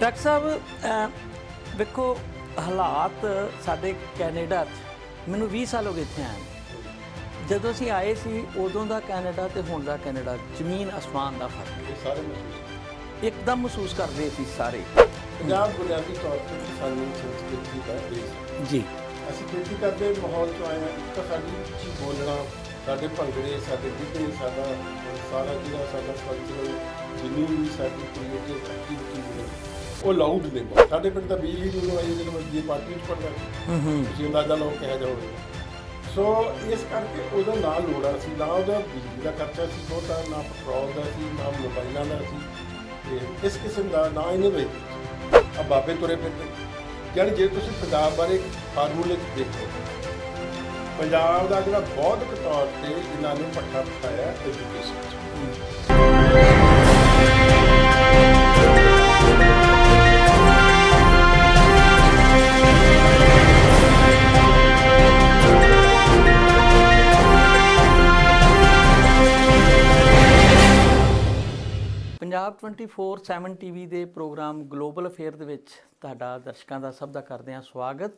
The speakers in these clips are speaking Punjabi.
ਡਾਕਟਰ ਸਾਹਿਬ ਵੇਖੋ ਹਾਲਾਤ ਸਾਡੇ ਕੈਨੇਡਾ 'ਚ ਮੈਨੂੰ 20 ਸਾਲ ਹੋ ਗਏ ਇੱਥੇ ਆਏ ਨੂੰ। ਜਦੋਂ ਅਸੀਂ ਆਏ ਸੀ ਉਦੋਂ ਦਾ ਕੈਨੇਡਾ ਤੇ ਹੁਣ ਦਾ ਕੈਨੇਡਾ ਜ਼ਮੀਨ ਅਸਮਾਨ ਦਾ ਫ਼ਰਕ ਇਹ ਸਾਰੇ ਮਹਿਸੂਸ। ਇੱਕਦਮ ਮਹਿਸੂਸ ਕਰਦੇ ਸੀ ਸਾਰੇ ਪੰਜਾਬ ਬੁਨਿਆਦੀ ਤੌਰ ਤੇ ਕਿਸਾਨੀ ਸੰਸਕ੍ਰਿਤੀ ਦਾ ਦੇਸ਼ ਜੀ ਅਸੀਂ ਖੇਤੀ ਕਰਦੇ ਮਾਹੌਲ ਚ ਆਏ ਹਾਂ ਇੱਕ ਤਾਂ ਸਾਡੀ ਉੱਚੀ ਬੋਲਣਾ ਸਾਡੇ ਭੰਗੜੇ ਸਾਡੇ ਗਿੱਧੇ ਸਾਡਾ ਸਾਰਾ ਜਿਹੜਾ ਸਾਡਾ ਕਲਚਰ ਜਿੰਨੀ ਵੀ ਸਾਡੀ ਕ੍ਰੀਏਟਿਵ ਐਕਟੀਵਿਟੀ ਹੈ ਉਹ ਲਾਊਡ ਨੇ ਬਹੁਤ। ਸਾਡੇ ਪਿੰਡ ਤਾਂ ਬਿਜਲੀ ਦੂਰੋਂ ਆਈ ਜਦੋਂ ਮਰਜ਼ੀ ਪਾਰਟੀ ਚ ਪੜਦਾ ਹੂੰ। ਹੂੰ ਤੁਸੀਂ ਅੰਦਾਜ਼ਾ ਲਾਓ ਕਿਹਾ ਜਾਓਗੇ ਸੋ ਇਸ ਕਰਕੇ ਉਹਦਾ ਨਾ ਲੋੜਾ ਸੀ ਨਾ ਉਹਦਾ ਬਿਜਲੀ ਦਾ ਖਰਚਾ ਸੀ ਬਹੁਤਾ ਨਾ ਪੈਟਰੋਲ ਦਾ ਸੀ ਨਾ ਮੋਬਾਈਲਾਂ ਦਾ ਸੀ। ਤੇ ਇਸ ਕਿਸਮ ਦਾ ਨਾ ਇਹਨੇ ਵੇਚ ਆ ਬਾਬੇ ਤੁਰੇ ਫਿਰਦੇ। ਯਾਨੀ ਜੇ ਤੁਸੀਂ ਪੰਜਾਬ ਬਾਰੇ ਫਾਰਮੂਲੇ 'ਚ ਦੇਖੋ ਪੰਜਾਬ ਦਾ ਜਿਹੜਾ ਬੌਧਿਕ ਤੌਰ ਤੇ ਇਹਨਾਂ ਨੇ ਪੱਠਾ ਪਠਾਇਆ ਐਜੂਕੇਸ਼ਨ 'ਚ। ਪੰਜਾਬ 24/7 ਟੀਵੀ ਦੇ ਪ੍ਰੋਗਰਾਮ ਗਲੋਬਲ ਅਫੇਅਰ ਦੇ ਵਿੱਚ ਤੁਹਾਡਾ ਦਰਸ਼ਕਾਂ ਦਾ ਸਭ ਦਾ ਕਰਦੇ ਹਾਂ ਸਵਾਗਤ।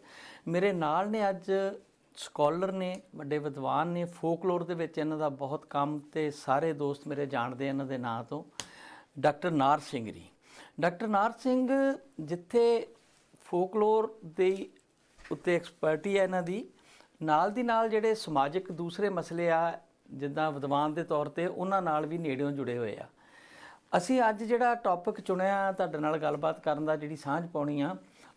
ਮੇਰੇ ਨਾਲ ਨੇ ਅੱਜ ਸਕਾਲਰ ਨੇ, ਵੱਡੇ ਵਿਦਵਾਨ ਨੇ ਫੋਕਲੋਰ ਦੇ ਵਿੱਚ ਇਹਨਾਂ ਦਾ ਬਹੁਤ ਕੰਮ ਤੇ ਸਾਰੇ ਦੋਸਤ ਮੇਰੇ ਜਾਣਦੇ ਇਹਨਾਂ ਦੇ ਨਾਂ ਤੋਂ, ਡਾਕਟਰ ਨਾਰ ਸਿੰਘ ਜੀ। ਡਾਕਟਰ ਨਾਰ ਸਿੰਘ, ਜਿੱਥੇ ਫੋਕਲੋਰ ਦੇ ਉੱਤੇ ਐਕਸਪਰਟੀ ਹੈ ਇਹਨਾਂ ਦੀ, ਨਾਲ ਦੀ ਨਾਲ ਜਿਹੜੇ ਸਮਾਜਿਕ ਦੂਸਰੇ ਮਸਲੇ ਆ, ਜਿੱਦਾਂ ਵਿਦਵਾਨ ਦੇ ਤੌਰ ਤੇ ਉਹਨਾਂ ਨਾਲ ਵੀ ਨੇੜਿਓਂ ਜੁੜੇ ਹੋਏ ਆ। ਅਸੀਂ ਅੱਜ ਜਿਹੜਾ ਟੌਪਿਕ ਚੁਣਿਆ ਤੁਹਾਡੇ ਨਾਲ ਗੱਲਬਾਤ ਕਰਨ ਦਾ, ਜਿਹੜੀ ਸਾਂਝ ਪਾਉਣੀ ਆ,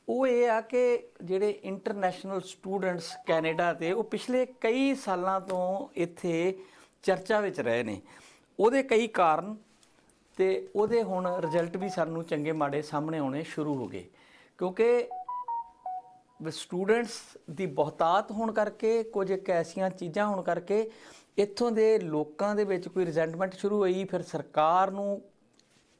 ਉਹ ਇਹ ਆ ਕਿ ਜਿਹੜੇ ਇੰਟਰਨੈਸ਼ਨਲ ਸਟੂਡੈਂਟਸ ਕੈਨੇਡਾ ਤੇ, ਉਹ ਪਿਛਲੇ ਕਈ ਸਾਲਾਂ ਤੋਂ ਇੱਥੇ ਚਰਚਾ ਵਿੱਚ ਰਹੇ ਨੇ। ਉਹਦੇ ਕਈ ਕਾਰਨ ਤੇ ਉਹਦੇ ਹੁਣ ਰਿਜ਼ਲਟ ਵੀ ਸਾਨੂੰ ਚੰਗੇ ਮਾੜੇ ਸਾਹਮਣੇ ਆਉਣੇ ਸ਼ੁਰੂ ਹੋ ਗਏ। ਕਿਉਂਕਿ ਸਟੂਡੈਂਟਸ ਦੀ ਬਹੁਤਾਤ ਹੋਣ ਕਰਕੇ, ਕੁਝ ਇੱਕ ਐਸੀਆਂ ਚੀਜ਼ਾਂ ਹੋਣ ਕਰਕੇ, ਇੱਥੋਂ ਦੇ ਲੋਕਾਂ ਦੇ ਵਿੱਚ ਕੋਈ ਰਿਜ਼ੈਂਟਮੈਂਟ ਸ਼ੁਰੂ ਹੋਈ, ਫਿਰ ਸਰਕਾਰ ਨੂੰ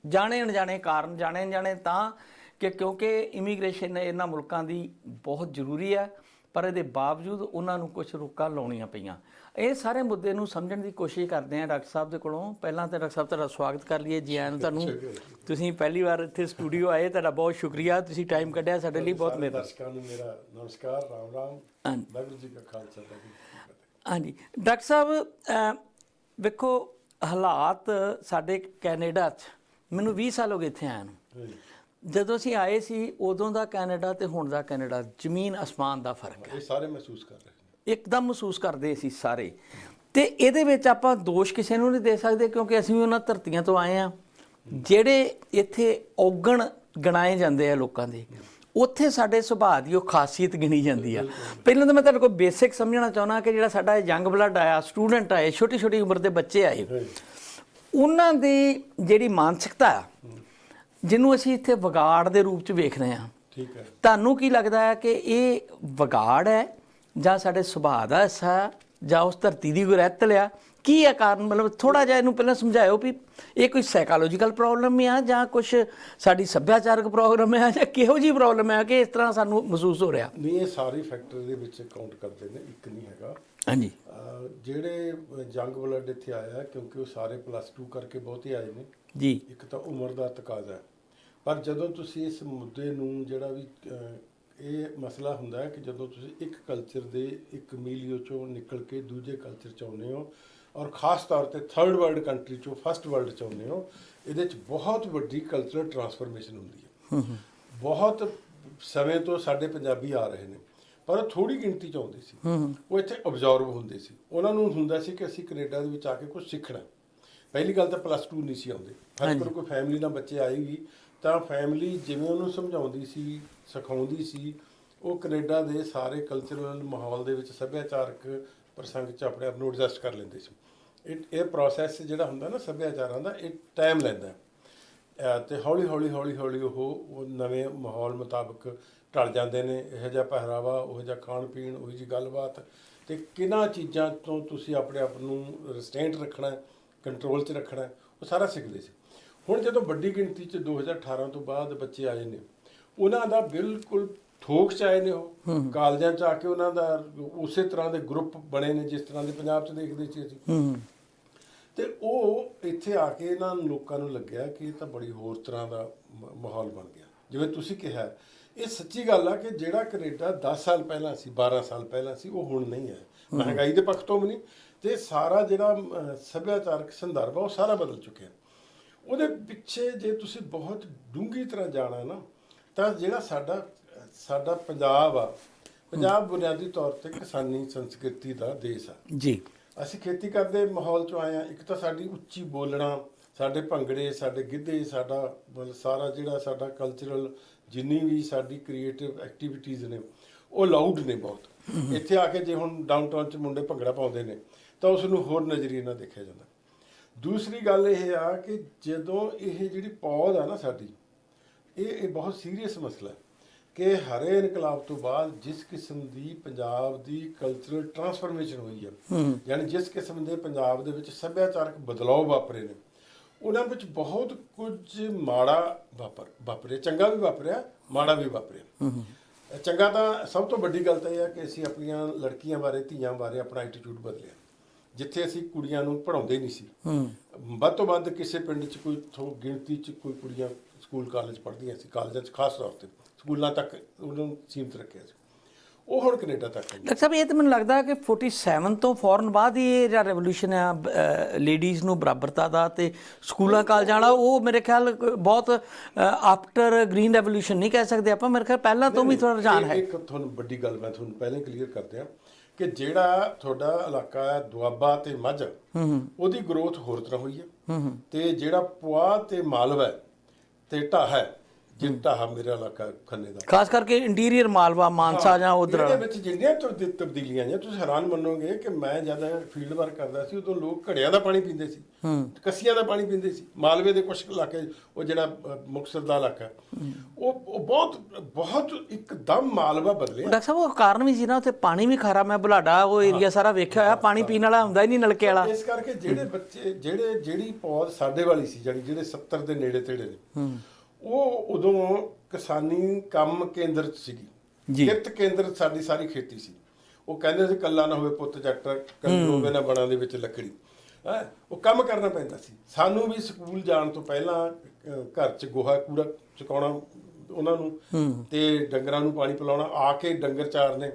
ਜਾਣੇ ਅਣਜਾਣੇ ਕਾਰਨ ਜਾਣੇ ਅਣਜਾਣੇ ਤਾਂ ਕਿ ਕਿਉਂਕਿ ਇਮੀਗ੍ਰੇਸ਼ਨ ਇਹਨਾਂ ਮੁਲਕਾਂ ਦੀ ਬਹੁਤ ਜ਼ਰੂਰੀ ਹੈ ਪਰ ਇਹਦੇ ਬਾਵਜੂਦ ਉਹਨਾਂ ਨੂੰ ਕੁਝ ਰੋਕਾਂ ਲਾਉਣੀਆਂ ਪਈਆਂ। ਇਹ ਸਾਰੇ ਮੁੱਦੇ ਨੂੰ ਸਮਝਣ ਦੀ ਕੋਸ਼ਿਸ਼ ਕਰਦੇ ਹਾਂ ਡਾਕਟਰ ਸਾਹਿਬ ਦੇ ਕੋਲੋਂ। ਪਹਿਲਾਂ ਤਾਂ ਡਾਕਟਰ ਸਾਹਿਬ ਤੁਹਾਡਾ ਸਵਾਗਤ ਕਰ ਲਈਏ। ਜੀ ਆਇਆਂ ਤੁਹਾਨੂੰ ਤੁਸੀਂ ਪਹਿਲੀ ਵਾਰ ਇੱਥੇ ਸਟੂਡੀਓ ਆਏ ਤੁਹਾਡਾ ਬਹੁਤ ਸ਼ੁਕਰੀਆ। ਤੁਸੀਂ ਟਾਈਮ ਕੱਢਿਆ ਸਾਡੇ ਲਈ ਬਹੁਤ ਮਿਹਰਬਾਨੀ। ਦਰਸ਼ਕਾਂ ਨੂੰ ਮੇਰਾ ਨਮਸਕਾਰ ਰਾਮ ਰਾਮ। ਵਾਹਿਗੁਰੂ ਜੀ ਕਾ ਖਾਲਸਾ ਹਾਂਜੀ। ਡਾਕਟਰ ਸਾਹਿਬ ਵੇਖੋ ਹਾਲਾਤ ਸਾਡੇ ਕੈਨੇਡਾ 'ਚ ਮੈਨੂੰ 20 ਸਾਲ ਹੋ ਗਏ ਇੱਥੇ ਆਇਆ ਨੂੰ। ਜਦੋਂ ਅਸੀਂ ਆਏ ਸੀ ਉਦੋਂ ਦਾ ਕੈਨੇਡਾ ਤੇ ਹੁਣ ਦਾ ਕੈਨੇਡਾ ਜ਼ਮੀਨ ਅਸਮਾਨ ਦਾ ਫ਼ਰਕ ਹੈ। ਇਹ ਸਾਰੇ ਮਹਿਸੂਸ ਕਰ ਰਹੇ ਨੇ। ਇੱਕਦਮ ਮਹਿਸੂਸ ਕਰਦੇ ਸੀ ਸਾਰੇ। ਤੇ ਇਹਦੇ ਵਿੱਚ ਆਪਾਂ ਦੋਸ਼ ਕਿਸੇ ਨੂੰ ਨਹੀਂ ਦੇ ਸਕਦੇ ਕਿਉਂਕਿ ਅਸੀਂ ਵੀ ਉਹਨਾਂ ਧਰਤੀਆਂ ਤੋਂ ਆਏ ਆ ਜਿਹੜੇ ਇੱਥੇ ਔਗਣ ਗਣਾਏ ਜਾਂਦੇ ਆ ਲੋਕਾਂ ਦੇ ਉੱਥੇ ਸਾਡੇ ਸੁਭਾਅ ਦੀ ਉਹ ਖਾਸੀਅਤ ਗਿਣੀ ਜਾਂਦੀ ਆ। ਪਹਿਲਾਂ ਤਾਂ ਮੈਂ ਤੁਹਾਡੇ ਕੋਲ ਬੇਸਿਕ ਸਮਝਣਾ ਚਾਹੁੰਦਾ ਕਿ ਜਿਹੜਾ ਸਾਡਾ ਯੰਗ ਬਲੱਡ ਆਇਆ ਸਟੂਡੈਂਟ ਆਏ ਛੋਟੀ ਛੋਟੀ ਉਮਰ ਦੇ ਬੱਚੇ ਆਏ। ਉਹਨਾਂ ਦੀ ਜਿਹੜੀ ਮਾਨਸਿਕਤਾ ਆ, ਜਿਹਨੂੰ ਅਸੀਂ ਇੱਥੇ ਵਿਗਾੜ ਦੇ ਰੂਪ ਚ ਵੇਖ ਰਹੇ ਹਾਂ। ਠੀਕ ਹੈ। ਤੁਹਾਨੂੰ ਕੀ ਲੱਗਦਾ ਹੈ ਕਿ ਇਹ ਵਿਗਾੜ ਹੈ ਜਾਂ ਸਾਡੇ ਸੁਭਾਅ ਦਾ ਹਿੱਸਾ ਜਾਂ ਉਸ ਧਰਤੀ ਦੀ ਕੋਈ ਰਹਿਤ ਲਿਆ? ਕੀ ਹੈ ਕਾਰਨ? ਮਤਲਬ ਥੋੜਾ ਜਿਹਾ ਇਹਨੂੰ ਪਹਿਲਾਂ ਸਮਝਾਇਓ ਵੀ ਇਹ ਕੋਈ ਸਾਈਕੋਲੋਜੀਕਲ ਪ੍ਰੋਬਲਮ ਹੈ ਜਾਂ ਕੁਝ ਸਾਡੀ ਸੱਭਿਆਚਾਰਕ ਪ੍ਰੋਬਲਮ ਹੈ ਜਾਂ ਕਿਹੋ ਜੀ ਪ੍ਰੋਬਲਮ ਹੈ ਕਿ ਇਸ ਤਰ੍ਹਾਂ ਸਾਨੂੰ ਮਹਿਸੂਸ ਹੋ ਰਿਹਾ? ਨਹੀਂ ਇਹ ਸਾਰੇ ਫੈਕਟਰ ਦੇ ਵਿੱਚ ਕਾਊਂਟ ਕਰਦੇ ਨੇ ਇੱਕ ਨਹੀਂ ਹੈਗਾ। ਹਾਂਜੀ। ਜਿਹੜੇ ਜੰਗ ਬਲੱਡ ਇੱਥੇ ਆਇਆ ਕਿਉਂਕਿ ਉਹ ਸਾਰੇ ਪਲੱਸ 2 ਕਰਕੇ ਬਹੁਤੇ ਆਏ ਨੇ ਜੀ। ਇੱਕ ਤਾਂ ਉਮਰ ਦਾ ਤਕਾਜ਼ਾ ਹੈ। ਪਰ ਜਦੋਂ ਤੁਸੀਂ ਇਸ ਮੁੱਦੇ ਨੂੰ ਜਿਹੜਾ ਵੀ ਇਹ ਮਸਲਾ ਹੁੰਦਾ ਹੈ ਕਿ ਜਦੋਂ ਤੁਸੀਂ ਇੱਕ ਕਲਚਰ ਦੇ ਇੱਕ ਮੀਲੀਓ ਚੋਂ ਨਿਕਲ ਕੇ ਦੂਜੇ ਕਲਚਰ ਚ ਆਉਂਦੇ ਹੋ ਔਰ ਖਾਸ ਤੌਰ ਤੇ ਥਰਡ ਵਰਲਡ ਕੰਟਰੀ ਚੋਂ ਫਸਟ ਵਰਲਡ ਚ ਆਉਂਦੇ ਹੋ ਇਹਦੇ ਚ ਬਹੁਤ ਵੱਡੀ ਕਲਚਰਲ ਟਰਾਂਸਫਰਮੇਸ਼ਨ ਹੁੰਦੀ ਹੈ। ਬਹੁਤ ਸਮੇਂ ਤੋਂ ਸਾਡੇ ਪੰਜਾਬੀ ਆ ਰਹੇ ਨੇ। ਪਰ ਉਹ ਥੋੜੀ ਗਿਣਤੀ ਚ ਆਉਂਦੇ ਸੀ। ਉਹ ਇੱਥੇ ਅਬਜ਼ਰਵ ਹੁੰਦੇ ਸੀ। ਉਹਨਾਂ ਨੂੰ ਹੁੰਦਾ ਸੀ ਕਿ ਅਸੀਂ ਕੈਨੇਡਾ ਦੇ ਵਿੱਚ ਆ ਕੇ ਕੁਝ ਸਿੱਖਣਾ ਪਹਿਲੀ ਗੱਲ ਤਾਂ ਪਲੱਸ 2 ਨਹੀਂ ਸੀ ਆਉਂਦੇ। ਕਰੋ ਕੋਈ ਫੈਮਿਲੀ ਨਾਲ ਬੱਚੇ ਆਏਗੀ ਤਾਂ ਫੈਮਿਲੀ ਜਿਵੇਂ ਉਹਨੂੰ ਸਮਝਾਉਂਦੀ ਸੀ ਸਿਖਾਉਂਦੀ ਸੀ ਉਹ ਕੈਨੇਡਾ ਦੇ ਸਾਰੇ ਕਲਚਰਲ ਮਾਹੌਲ ਦੇ ਵਿੱਚ ਸੱਭਿਆਚਾਰਕ ਪ੍ਰਸੰਗ 'ਚ ਆਪਣੇ ਆਪ ਨੂੰ ਐਡਜਸਟ ਕਰ ਲੈਂਦੇ ਸੀ। ਇਹ ਇਹ ਪ੍ਰੋਸੈਸ ਜਿਹੜਾ ਹੁੰਦਾ ਨਾ ਸੱਭਿਆਚਾਰਾਂ ਦਾ ਇਹ ਟਾਈਮ ਲੈਂਦਾ ਹੈ। ਅਹ ਤੇ ਹੌਲੀ ਹੌਲੀ ਹੌਲੀ ਹੌਲੀ ਉਹ ਨਵੇਂ ਮਾਹੌਲ ਮੁਤਾਬਕ ਢਲ ਜਾਂਦੇ ਨੇ ਇਹੋ ਜਿਹਾ ਪਹਿਰਾਵਾ ਉਹ ਜਿਹਾ ਖਾਣ ਪੀਣ ਉਹ ਜਿਹੀ ਗੱਲਬਾਤ। ਤੇ ਕਿਹਨਾਂ ਚੀਜ਼ਾਂ ਤੋਂ ਤੁਸੀਂ ਆਪਣੇ ਆਪ ਨੂੰ ਰਿਸਟ੍ਰੇਂਟ ਰੱਖਣਾ ਕੰਟਰੋਲ 'ਚ ਰੱਖਣਾ ਉਹ ਸਾਰਾ ਸਿੱਖਦੇ ਸੀ। ਹੁਣ ਜਦੋਂ ਵੱਡੀ ਗਿਣਤੀ 'ਚ 2018 ਤੋਂ ਬਾਅਦ ਬੱਚੇ ਆਏ ਨੇ ਉਹਨਾਂ ਦਾ ਬਿਲਕੁਲ ਥੋਕ 'ਚ ਆਏ ਨੇ ਉਹ। ਕਾਲਜਾਂ 'ਚ ਆ ਕੇ ਉਹਨਾਂ ਦਾ ਉਸੇ ਤਰ੍ਹਾਂ ਦੇ ਗਰੁੱਪ ਬਣੇ ਨੇ ਜਿਸ ਤਰ੍ਹਾਂ ਦੇ ਪੰਜਾਬ 'ਚ ਦੇਖਦੇ ਸੀ ਅਸੀਂ। ਤੇ ਉਹ ਇੱਥੇ ਆ ਕੇ ਇਹਨਾਂ ਲੋਕਾਂ ਨੂੰ ਲੱਗਿਆ ਕਿ ਇਹ ਤਾਂ ਬੜੀ ਹੋਰ ਤਰ੍ਹਾਂ ਦਾ ਮਾਹੌਲ ਬਣ ਗਿਆ। ਜਿਵੇਂ ਤੁਸੀਂ ਕਿਹਾ ਇਹ ਸੱਚੀ ਗੱਲ ਆ ਕਿ ਜਿਹੜਾ ਕੈਨੇਡਾ 10 ਸਾਲ ਪਹਿਲਾਂ ਸੀ 12 ਸਾਲ ਪਹਿਲਾਂ ਸੀ ਉਹ ਹੁਣ ਨਹੀਂ ਹੈ। ਮਹਿੰਗਾਈ ਦੇ ਪੱਖ ਤੋਂ ਵੀ ਨਹੀਂ। ਤੇ ਸਾਰਾ ਜਿਹੜਾ ਸੱਭਿਆਚਾਰਕ ਸੰਦਰਭ ਉਹ ਸਾਰਾ ਬਦਲ ਚੁੱਕਿਆ। ਉਹਦੇ ਪਿੱਛੇ ਜੇ ਤੁਸੀਂ ਬਹੁਤ ਡੂੰਘੀ ਤਰ੍ਹਾਂ ਜਾਣਾ ਨਾ ਤਾਂ ਜਿਹੜਾ ਸਾਡਾ ਸਾਡਾ ਪੰਜਾਬ ਆ ਪੰਜਾਬ ਬੁਨਿਆਦੀ ਤੌਰ ਤੇ ਕਿਸਾਨੀ ਸੰਸਕ੍ਰਿਤੀ ਦਾ ਦੇਸ਼ ਆ। ਜੀ। ਅਸੀਂ ਖੇਤੀ ਕਰਦੇ ਮਾਹੌਲ ਚੋਂ ਆਏ ਆ ਇੱਕ ਤਾਂ ਸਾਡੀ ਉੱਚੀ ਬੋਲਣਾ, ਸਾਡੇ ਭੰਗੜੇ, ਸਾਡੇ ਗਿੱਧੇ, ਸਾਡਾ ਮਤਲਬ ਸਾਰਾ ਜਿਹੜਾ ਸਾਡਾ ਕਲਚਰਲ ਜਿੰਨੀ ਵੀ ਸਾਡੀ ਕ੍ਰੀਏਟਿਵ ਐਕਟੀਵਿਟੀਜ਼ ਨੇ, ਉਹ ਲਾਊਡ ਨੇ ਬਹੁਤ। ਇੱਥੇ ਆ ਕੇ ਜੇ ਹੁਣ ਡਾਊਨਟਾਊਨ ਚ ਮੁੰਡੇ ਭੰਗੜਾ ਪਾਉਂਦੇ ਨੇ, ਤਾਂ ਉਸ ਨੂੰ ਹੋਰ ਨਜ਼ਰੀਏ ਨਾਲ ਦੇਖਿਆ ਜਾਂਦਾ। ਦੂਸਰੀ ਗੱਲ ਇਹ ਆ ਕਿ ਜਦੋਂ ਇਹ ਜਿਹੜੀ ਪੌਦ ਆ ਨਾ ਸਾਡੀ, ਇਹ ਇਹ ਬਹੁਤ ਸੀਰੀਅਸ ਮਸਲਾ ਹੈ। ਕਿ ਹਰੇ ਇਨਕਲਾਬ ਤੋਂ ਬਾਅਦ ਜਿਸ ਕਿਸਮ ਦੀ ਪੰਜਾਬ ਦੀ ਕਲਚਰਲ ਟਰਾਂਸਫਰਮੇਸ਼ਨ ਹੋਈ ਹੈ। ਯਾਨੀ ਜਿਸ ਕਿਸਮ ਦੇ ਪੰਜਾਬ ਦੇ ਵਿੱਚ ਸੱਭਿਆਚਾਰਕ ਬਦਲਾਅ ਵਾਪਰੇ ਨੇ ਉਹਨਾਂ ਵਿੱਚ ਬਹੁਤ ਕੁਝ ਮਾੜਾ ਵਾਪਰ ਵਾਪਰਿਆ ਚੰਗਾ ਵੀ ਵਾਪਰਿਆ ਮਾੜਾ ਵੀ ਵਾਪਰਿਆ। ਚੰਗਾ ਤਾਂ ਸਭ ਤੋਂ ਵੱਡੀ ਗੱਲ ਤਾਂ ਇਹ ਹੈ ਕਿ ਅਸੀਂ ਆਪਣੀਆਂ ਲੜਕੀਆਂ ਬਾਰੇ ਧੀਆਂ ਬਾਰੇ ਆਪਣਾ ਐਟੀਟਿਊਡ ਬਦਲਿਆ। ਜਿੱਥੇ ਅਸੀਂ ਕੁੜੀਆਂ ਨੂੰ ਪੜਾਉਂਦੇ ਨਹੀਂ ਸੀ। ਵੱਧ ਤੋਂ ਵੱਧ ਕਿਸੇ ਪਿੰਡ 'ਚ ਕੋਈ ਥੋ ਗਿਣਤੀ 'ਚ ਕੋਈ ਕੁੜੀਆਂ ਸਕੂਲ ਕਾਲਜ ਪੜ੍ਹਦੀਆਂ ਸੀ ਕਾਲਜਾਂ 'ਚ ਖਾਸ ਤੌਰ ਤੇ। ਸਕੂਲਾਂ ਤੱਕ ਉਹਨਾਂ ਸੀਮਤ ਰੱਖਿਆ ਸੀ। ਉਹ ਹੁਣ ਕੈਨੇਡਾ ਤੱਕ ਆਈ ਡਾਕਟਰ ਸਾਹਿਬ ਇਹ ਤਾਂ ਮੈਨੂੰ ਲੱਗਦਾ ਕਿ 47 ਤੋਂ ਫੌਰਨ ਬਾਅਦ ਹੀ ਇਹ ਜਿਹੜਾ ਰੈਵੋਲੂਸ਼ਨ ਆ ਲੇਡੀਜ਼ ਨੂੰ ਬਰਾਬਰਤਾ ਦਾ ਤੇ ਸਕੂਲਾਂ ਕਾਲਜਾਂ ਵਾਲਾ ਉਹ ਮੇਰੇ ਖਿਆਲ ਬਹੁਤ ਆਫਟਰ ਗ੍ਰੀਨ ਰੈਵੋਲੂਸ਼ਨ ਨਹੀਂ ਕਹਿ ਸਕਦੇ ਆਪਾਂ ਮੇਰੇ ਖਿਆਲ ਪਹਿਲਾਂ ਤੋਂ ਵੀ ਥੋੜਾ ਰੁਝਾਨ ਹੈ। ਇੱਕ ਤੁਹਾਨੂੰ ਵੱਡੀ ਗੱਲ ਮੈਂ ਤੁਹਾਨੂੰ ਪਹਿਲਾਂ ਕਲੀਅਰ ਕਰ ਦਿਆਂ ਕਿ ਜਿਹੜਾ ਤੁਹਾਡਾ ਇਲਾਕਾ ਹੈ ਦੁਆਬਾ ਤੇ ਮੱਝ ਉਹਦੀ ਗਰੋਥ ਹੋਰ ਤਰ੍ਹਾਂ ਹੋਈ ਹੈ। ਤੇ ਜਿਹੜਾ ਪੁਆ ਤੇ ਮਾਲਵਾ ਹੈ ਤੇ ਢਾਹ ਹੈ ਜਿਹ ਢਾਹ ਮੇਰਾ ਇਲਾਕਾ ਖੰਨੇ ਦਾ। ਖਾਸ ਕਰਕੇ ਇੰਟੀਰੀਅਰ ਮਾਲਵਾ ਮਾਨਸਾ ਜਾਂ ਉਧਰ ਇਹਦੇ ਵਿੱਚ ਜਿੰਨੀਆਂ ਤਬਦੀ- ਤਬਦੀਲੀਆਂ ਆਈਆਂ ਤੁਸੀਂ ਹੈਰਾਨ ਮੰਨੋਗੇ ਕਿ ਮੈਂ ਜਦ ਫੀਲਡ ਵਰਕ ਕਰਦਾ ਸੀ ਉਦੋਂ ਲੋਕ ਘੜਿਆਂ ਦਾ ਪਾਣੀ ਪੀਂਦੇ ਸੀ ਕੱਸੀਆਂ ਦਾ ਪਾਣੀ ਪੀਂਦੇ ਸੀ। ਮਾਲਵੇ ਦੇ ਕੁਝ ਇਲਾਕੇ ਉਹ ਜਿਹੜਾ ਅ, ਮੁਕਤਸਰ ਦਾ ਇਲਾਕਾ ਉਹ ਉਹ ਬਹੁਤ ਬਹੁਤ ਇੱਕਦਮ ਮਾਲਵਾ ਬਦਲਿਆ। ਡਾਕਟਰ ਸਾਹਿਬ ਉਹ ਕਾਰਨ ਵੀ ਸੀ ਨਾ ਉੱਥੇ ਪਾਣੀ ਵੀ ਖਾਰਾ ਮੈਂ ਬੁਲਾਡਾ ਉਹ ਏਰੀਆ ਸਾਰਾ ਵੇਖਿਆ ਹੋਇਆ ਪਾਣੀ ਪੀਣ ਵਾਲਾ ਹੁੰਦਾ ਹੀ ਨਹੀਂ ਨਲਕੇ ਵਾਲਾ। ਇਸ ਕਰਕੇ ਜਿਹੜੇ ਬੱਚੇ ਜਿਹੜੇ ਜਿਹੜੀ ਪੌਦ ਸਾਡੇ ਵਾਲੀ ਸੀ ਜਾਣੀ ਜਿਹੜੇ 70 ਦੇ ਨੇੜੇ ਤੇੜੇ ਨੇ ਉਹ ਉਦੋਂ ਕਿਸਾਨੀ ਕੰਮ ਕੇਂਦਰ ਚ ਜੀ। ਸੀਗੀ ਕਿਰਤ ਕੇਂਦਰ ਸਾਡੀ ਸਾਰੀ ਖੇਤੀ ਸੀ। ਉਹ ਕਹਿੰਦੇ ਸੀ ਕੱਲਾ ਨਾ ਹੋਵੇ ਪੁੱਤ ਜੱਟ ਕੱਲ ਹੋਵੇ ਨਾ ਬਣਾ ਦੇ ਵਿੱਚ ਲੱਕੜੀ। ਹੈ ਉਹ ਕੰਮ ਕਰਨਾ ਪੈਂਦਾ ਸੀ। ਸਾਨੂੰ ਵੀ ਸਕੂਲ ਜਾਣ ਤੋਂ ਪਹਿਲਾਂ ਘਰ ਚ ਗੋਹਾ ਕੂੜਾ ਚੁਕਾਉਣਾ ਉਹਨਾਂ ਨੂੰ ਤੇ ਡੰਗਰਾਂ ਨੂੰ ਪਾਣੀ ਪਿਲਾਉਣਾ ਆ ਕੇ ਡੰਗਰ ਚਾਰਨੇ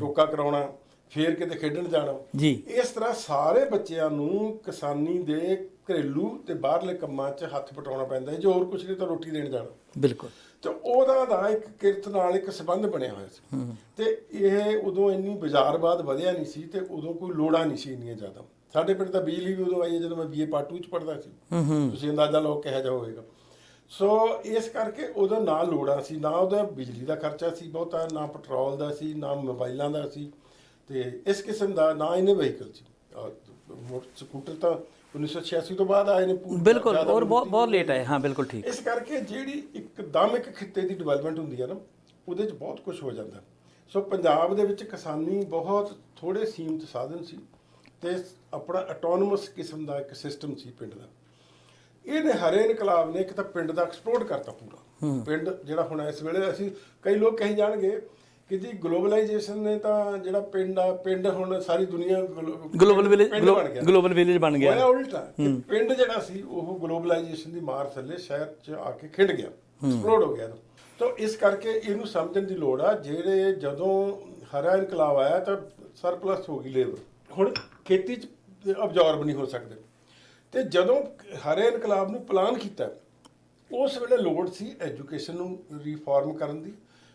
ਟੋਕਾ ਕਰਾਉਣਾ ਫੇਰ ਕਿਤੇ ਖੇਡਣ ਜਾਣਾ। ਜੀ। ਇਸ ਤਰ੍ਹਾਂ ਸਾਰੇ ਬੱਚਿਆਂ ਨੂੰ ਕਿਸਾਨੀ ਦੇ ਘਰੇਲੂ ਤੇ ਬਾਹਰਲੇ ਕੰਮਾਂ 'ਚ ਹੱਥ ਪਟਾਉਣਾ ਪੈਂਦਾ ਹੈ ਜੇ ਹੋਰ ਕੁਝ ਨਹੀਂ ਤਾਂ ਰੋਟੀ ਦੇਣ ਜਾਣਾ। ਬਿਲਕੁਲ। ਤੇ ਉਹਦਾ ਦਾ ਇੱਕ ਕਿਰਤ ਨਾਲ ਇੱਕ ਸੰਬੰਧ ਬਣਿਆ ਹੋਇਆ ਸੀ। ਤੇ ਇਹ ਉਦੋਂ ਇੰਨੀ ਬਾਜ਼ਾਰਵਾਦ ਵਧਿਆ ਨਹੀਂ ਸੀ ਤੇ ਉਦੋਂ ਕੋਈ ਲੋੜਾਂ ਨਹੀਂ ਸੀ ਇੰਨੀਆਂ ਜ਼ਿਆਦਾ। ਸਾਡੇ ਪਿੰਡ ਤਾਂ ਬਿਜਲੀ ਵੀ ਉਦੋਂ ਆਈ ਜਦੋਂ ਮੈਂ ਬੀਏ ਪਾਰਟ 2 ਚ ਪੜਦਾ ਸੀ। ਤੁਸੀਂ ਅੰਦਾਜ਼ਾ ਲਾਓ ਕਿਹੋ ਜਿਹਾ ਹੋਵੇਗਾ। ਸੋ ਇਸ ਕਰਕੇ ਉਹਦਾ ਨਾ ਲੋੜਾਂ ਸੀ ਨਾ ਉਹਦਾ ਬਿਜਲੀ ਦਾ ਖਰਚਾ ਸੀ ਬਹੁਤਾ ਨਾ ਪੈਟਰੋਲ ਦਾ ਸੀ ਨਾ ਮੋਬਾਈਲਾਂ ਦਾ ਸੀ। ਤੇ ਇਸ ਕਿਸਮ ਦਾ ਨਾ ਇਹਨੇ ਵਹੀਕਲ ਸੀ। ਸਕੂਟਰ ਤਾਂ 1986 ਤੋਂ ਬਾਅਦ ਆਏ ਨੇ ਪੂਰੀ ਬਿਲਕੁਲ ਜ਼ਿਆਦਾ ਬਹੁਤ ਬਹੁਤ ਲੇਟ ਆਏ। ਹਾਂ ਬਿਲਕੁਲ ਠੀਕ। ਇਸ ਕਰਕੇ ਜਿਹੜੀ ਇੱਕ ਦਮ ਇੱਕ ਖਿੱਤੇ ਦੀ ਡਿਵੈਲਪਮੈਂਟ ਹੁੰਦੀ ਹੈ ਨਾ ਉਹਦੇ 'ਚ ਬਹੁਤ ਕੁਝ ਹੋ ਜਾਂਦਾ। ਸੋ ਪੰਜਾਬ ਦੇ ਵਿੱਚ ਕਿਸਾਨੀ ਬਹੁਤ ਥੋੜੇ ਸੀਮਤ ਸਾਧਨ ਸੀ ਤੇ ਆਪਣਾ ਆਟੋਨੋਮਸ ਕਿਸਮ ਦਾ ਇੱਕ ਸਿਸਟਮ ਸੀ ਪਿੰਡ ਦਾ। ਇਹਨੇ ਹਰੇ ਇਨਕਲਾਬ ਨੇ ਇੱਕ ਤਾਂ ਪਿੰਡ ਦਾ ਐਕਸਪਲੋਰ ਕਰਤਾ ਪੂਰਾ। ਪਿੰਡ ਜਿਹੜਾ ਹੁਣ ਇਸ ਵੇਲੇ ਅਸੀਂ ਕਈ ਲੋਕ ਕਹੀ ਜਾਣਗੇ ਕਿ ਜੀ ਗਲੋਬਲਾਈਜੇਸ਼ਨ ਨੇ ਤਾਂ ਜਿਹੜਾ ਪਿੰਡ ਆ ਪਿੰਡ ਹੁਣ ਸਾਰੀ ਦੁਨੀਆ ਗਲੋਬਲ ਵਿਲੇਜ ਗਲੋਬਲ ਵਿਲੇਜ ਬਣ ਹੋਇਆ ਗਿਆ ਉਲਟਾ ਕਿ ਪਿੰਡ ਜਿਹੜਾ ਸੀ ਉਹ ਗਲੋਬਲਾਈਜੇਸ਼ਨ ਦੀ ਮਾਰ ਥੱਲੇ ਸ਼ਹਿਰ 'ਚ ਆ ਕੇ ਖਿੰਡ ਗਿਆ ਐਕਸਪਲੋਡ ਹੋ ਗਿਆ। ਤਾਂ ਇਸ ਕਰਕੇ ਇਹਨੂੰ ਸਮਝਣ ਦੀ ਲੋੜ ਆ ਜਿਹੜੇ ਜਦੋਂ ਹਰਾ ਇਨਕਲਾਬ ਆਇਆ ਤਾਂ ਸਰਪਲਸ ਹੋ ਗਈ ਲੇਬਰ ਹੁਣ ਖੇਤੀ 'ਚ ਅਬਜ਼ੌਰਬ ਨਹੀਂ ਹੋ ਸਕਦੇ। ਤੇ ਜਦੋਂ ਹਰੇ ਇਨਕਲਾਬ ਨੂੰ ਪਲਾਨ ਕੀਤਾ ਉਸ ਵੇਲੇ ਲੋੜ ਸੀ ਐਜੂਕੇਸ਼ਨ ਨੂੰ ਰਿਫਾਰਮ ਕਰਨ ਦੀ।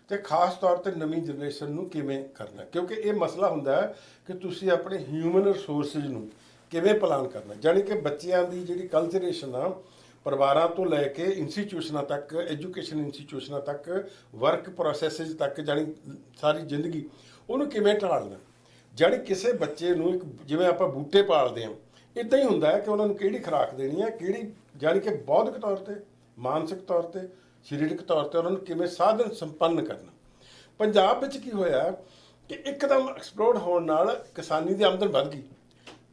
ਤੇ ਖਾਸ ਤੌਰ ਤੇ ਨਵੀਂ ਜਨਰੇਸ਼ਨ ਨੂੰ ਕਿਵੇਂ ਕਰਨਾ? ਕਿਉਂਕਿ ਇਹ ਮਸਲਾ ਹੁੰਦਾ ਹੈ ਕਿ ਤੁਸੀਂ ਆਪਣੇ ਹਿਊਮਨ ਰਿਸੋਰਸਸ ਨੂੰ ਕਿਵੇਂ ਪਲਾਨ ਕਰਨਾ? ਜਾਣੀ ਕਿ ਬੱਚਿਆਂ ਦੀ ਜਿਹੜੀ ਕਲਚਰੇਸ਼ਨ ਆ, ਪਰਿਵਾਰਾਂ ਤੋਂ ਲੈ ਕੇ ਇੰਸਟੀਚਿਊਸ਼ਨਾਂ ਤੱਕ ਐਜੂਕੇਸ਼ਨ ਇੰਸਟੀਚਿਊਸ਼ਨਾਂ ਤੱਕ ਵਰਕ ਪ੍ਰੋਸੈਸਸ ਤੱਕ, ਜਾਣੀ ਸਾਰੀ ਜ਼ਿੰਦਗੀ, ਉਹਨੂੰ ਕਿਵੇਂ ਢਾਲਣਾ? ਜਾਣੀ ਕਿਸੇ ਬੱਚੇ ਨੂੰ ਇੱਕ ਜਿਵੇਂ ਆਪਾਂ ਬੂਟੇ ਪਾਲਦੇ ਹਾਂ, ਇਦਾਂ ਹੀ ਹੁੰਦਾ ਹੈ ਕਿ ਉਹਨਾਂ ਨੂੰ ਕਿਹੜੀ ਖੁਰਾਕ ਦੇਣੀ ਹੈ, ਕਿਹੜੀ, ਜਾਣੀ ਕਿ ਬੌਧਿਕ ਤੌਰ ਤੇ, ਮਾਨਸਿਕ ਤੌਰ ਤੇ ਸਰੀਰਕ ਤੌਰ ਤੇ ਉਹਨਾਂ ਨੂੰ ਕਿਵੇਂ ਸਾਧਨ ਸੰਪੰਨ ਕਰਨਾ। ਪੰਜਾਬ ਵਿੱਚ ਕੀ ਹੋਇਆ ਕਿ ਇੱਕਦਮ ਐਕਸਪਲੋਡ ਹੋਣ ਨਾਲ ਕਿਸਾਨੀ ਦੀ ਆਮਦਨ ਵੱਧ ਗਈ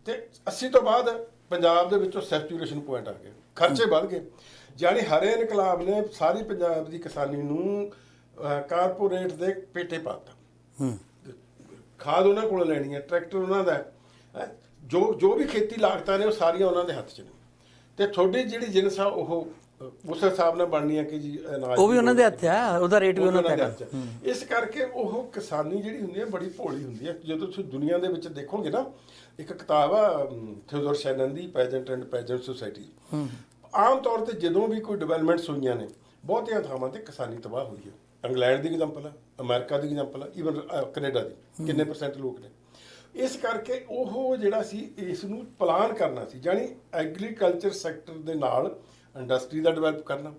ਤੇ 80 ਤੋਂ ਬਾਅਦ ਪੰਜਾਬ ਦੇ ਵਿੱਚੋਂ ਸੈਚੂਰੇਸ਼ਨ ਪੁਆਇੰਟ ਆ ਗਿਆ ਖਰਚੇ ਵੱਧ ਗਏ। ਜਾਨੀ ਹਰੇ ਇਨਕਲਾਬ ਨੇ ਸਾਰੀ ਪੰਜਾਬ ਦੀ ਕਿਸਾਨੀ ਨੂੰ ਕਾਰਪੋਰੇਟ ਦੇ ਪੇਟੇ ਪਾਤਾ ਹੂੰ। ਖਾਦ ਉਹਨਾਂ ਕੋਲ ਲੈਣੀ ਹੈ ਟਰੈਕਟਰ ਉਹਨਾਂ ਦਾ। ਜੋ ਜੋ ਵੀ ਖੇਤੀ ਲਾਗਤਾਂ ਨੇ ਉਹ ਸਾਰੀਆਂ ਉਹਨਾਂ ਦੇ ਹੱਥ 'ਚ ਨੇ। ਤੇ ਤੁਹਾਡੀ ਜਿਹੜੀ ਜਿਨਸ ਆ ਉਹ ਉਸ ਹਿਸਾਬ ਨਾਲ ਬਣਨੀ ਹੈ ਕਿ ਜੀ ਅਨਾਜ ਉਹ ਵੀ ਉਹਨਾਂ ਦੇ ਹੱਥ ਆ ਉਹਦਾ ਰੇਟ ਵੀ ਉਹਨਾਂ ਦਾ। ਇਸ ਕਰਕੇ ਉਹ ਕਿਸਾਨੀ ਜਿਹੜੀ ਹੁੰਦੀ ਹੈ ਬੜੀ ਭੋਲੀ ਹੁੰਦੀ ਹੈ ਜਦੋਂ ਤੁਸੀਂ ਦੁਨੀਆ ਦੇ ਵਿੱਚ ਦੇਖੋਗੇ ਨਾ ਇੱਕ ਕਿਤਾਬ ਆ ਥਿਓਡੋਰ ਸ਼ੈਨਨ ਦੀ ਪੈਜੈਂਟ ਐਂਡ ਪੈਜੈਂਟ ਸੁਸਾਇਟੀ ਆਮ ਤੌਰ ਤੇ ਜਦੋਂ ਵੀ ਕੋਈ ਡਿਵੈਲਪਮੈਂਟਸ ਹੋਈਆਂ ਨੇ ਬਹੁਤੀਆਂ ਥਾਵਾਂ ਤੇ ਕਿਸਾਨੀ ਤਬਾਹ ਹੋਈ ਹੈ ਇੰਗਲੈਂਡ ਦੀ ਐਗਜ਼ਾਮਪਲ ਹੈ ਅਮਰੀਕਾ ਦੀ ਐਗਜ਼ਾਮਪਲ ਹੈ ਈਵਨ ਕੈਨੇਡਾ ਦੀ ਕਿੰਨੇ ਪਰਸੈਂਟ ਲੋਕ ਨੇ। ਇਸ ਕਰਕੇ ਉਹ ਜਿਹੜਾ ਸੀ ਇਸ ਨੂੰ ਪਲਾਨ ਕਰਨਾ ਸੀ ਯਾਨੀ ਐਗਰੀਕਲਚਰ ਸੈਕਟਰ ਦੇ ਨਾਲ ਇੰਡਸਟਰੀ ਦਾ ਡਿਵੈਲਪ ਕਰਨਾ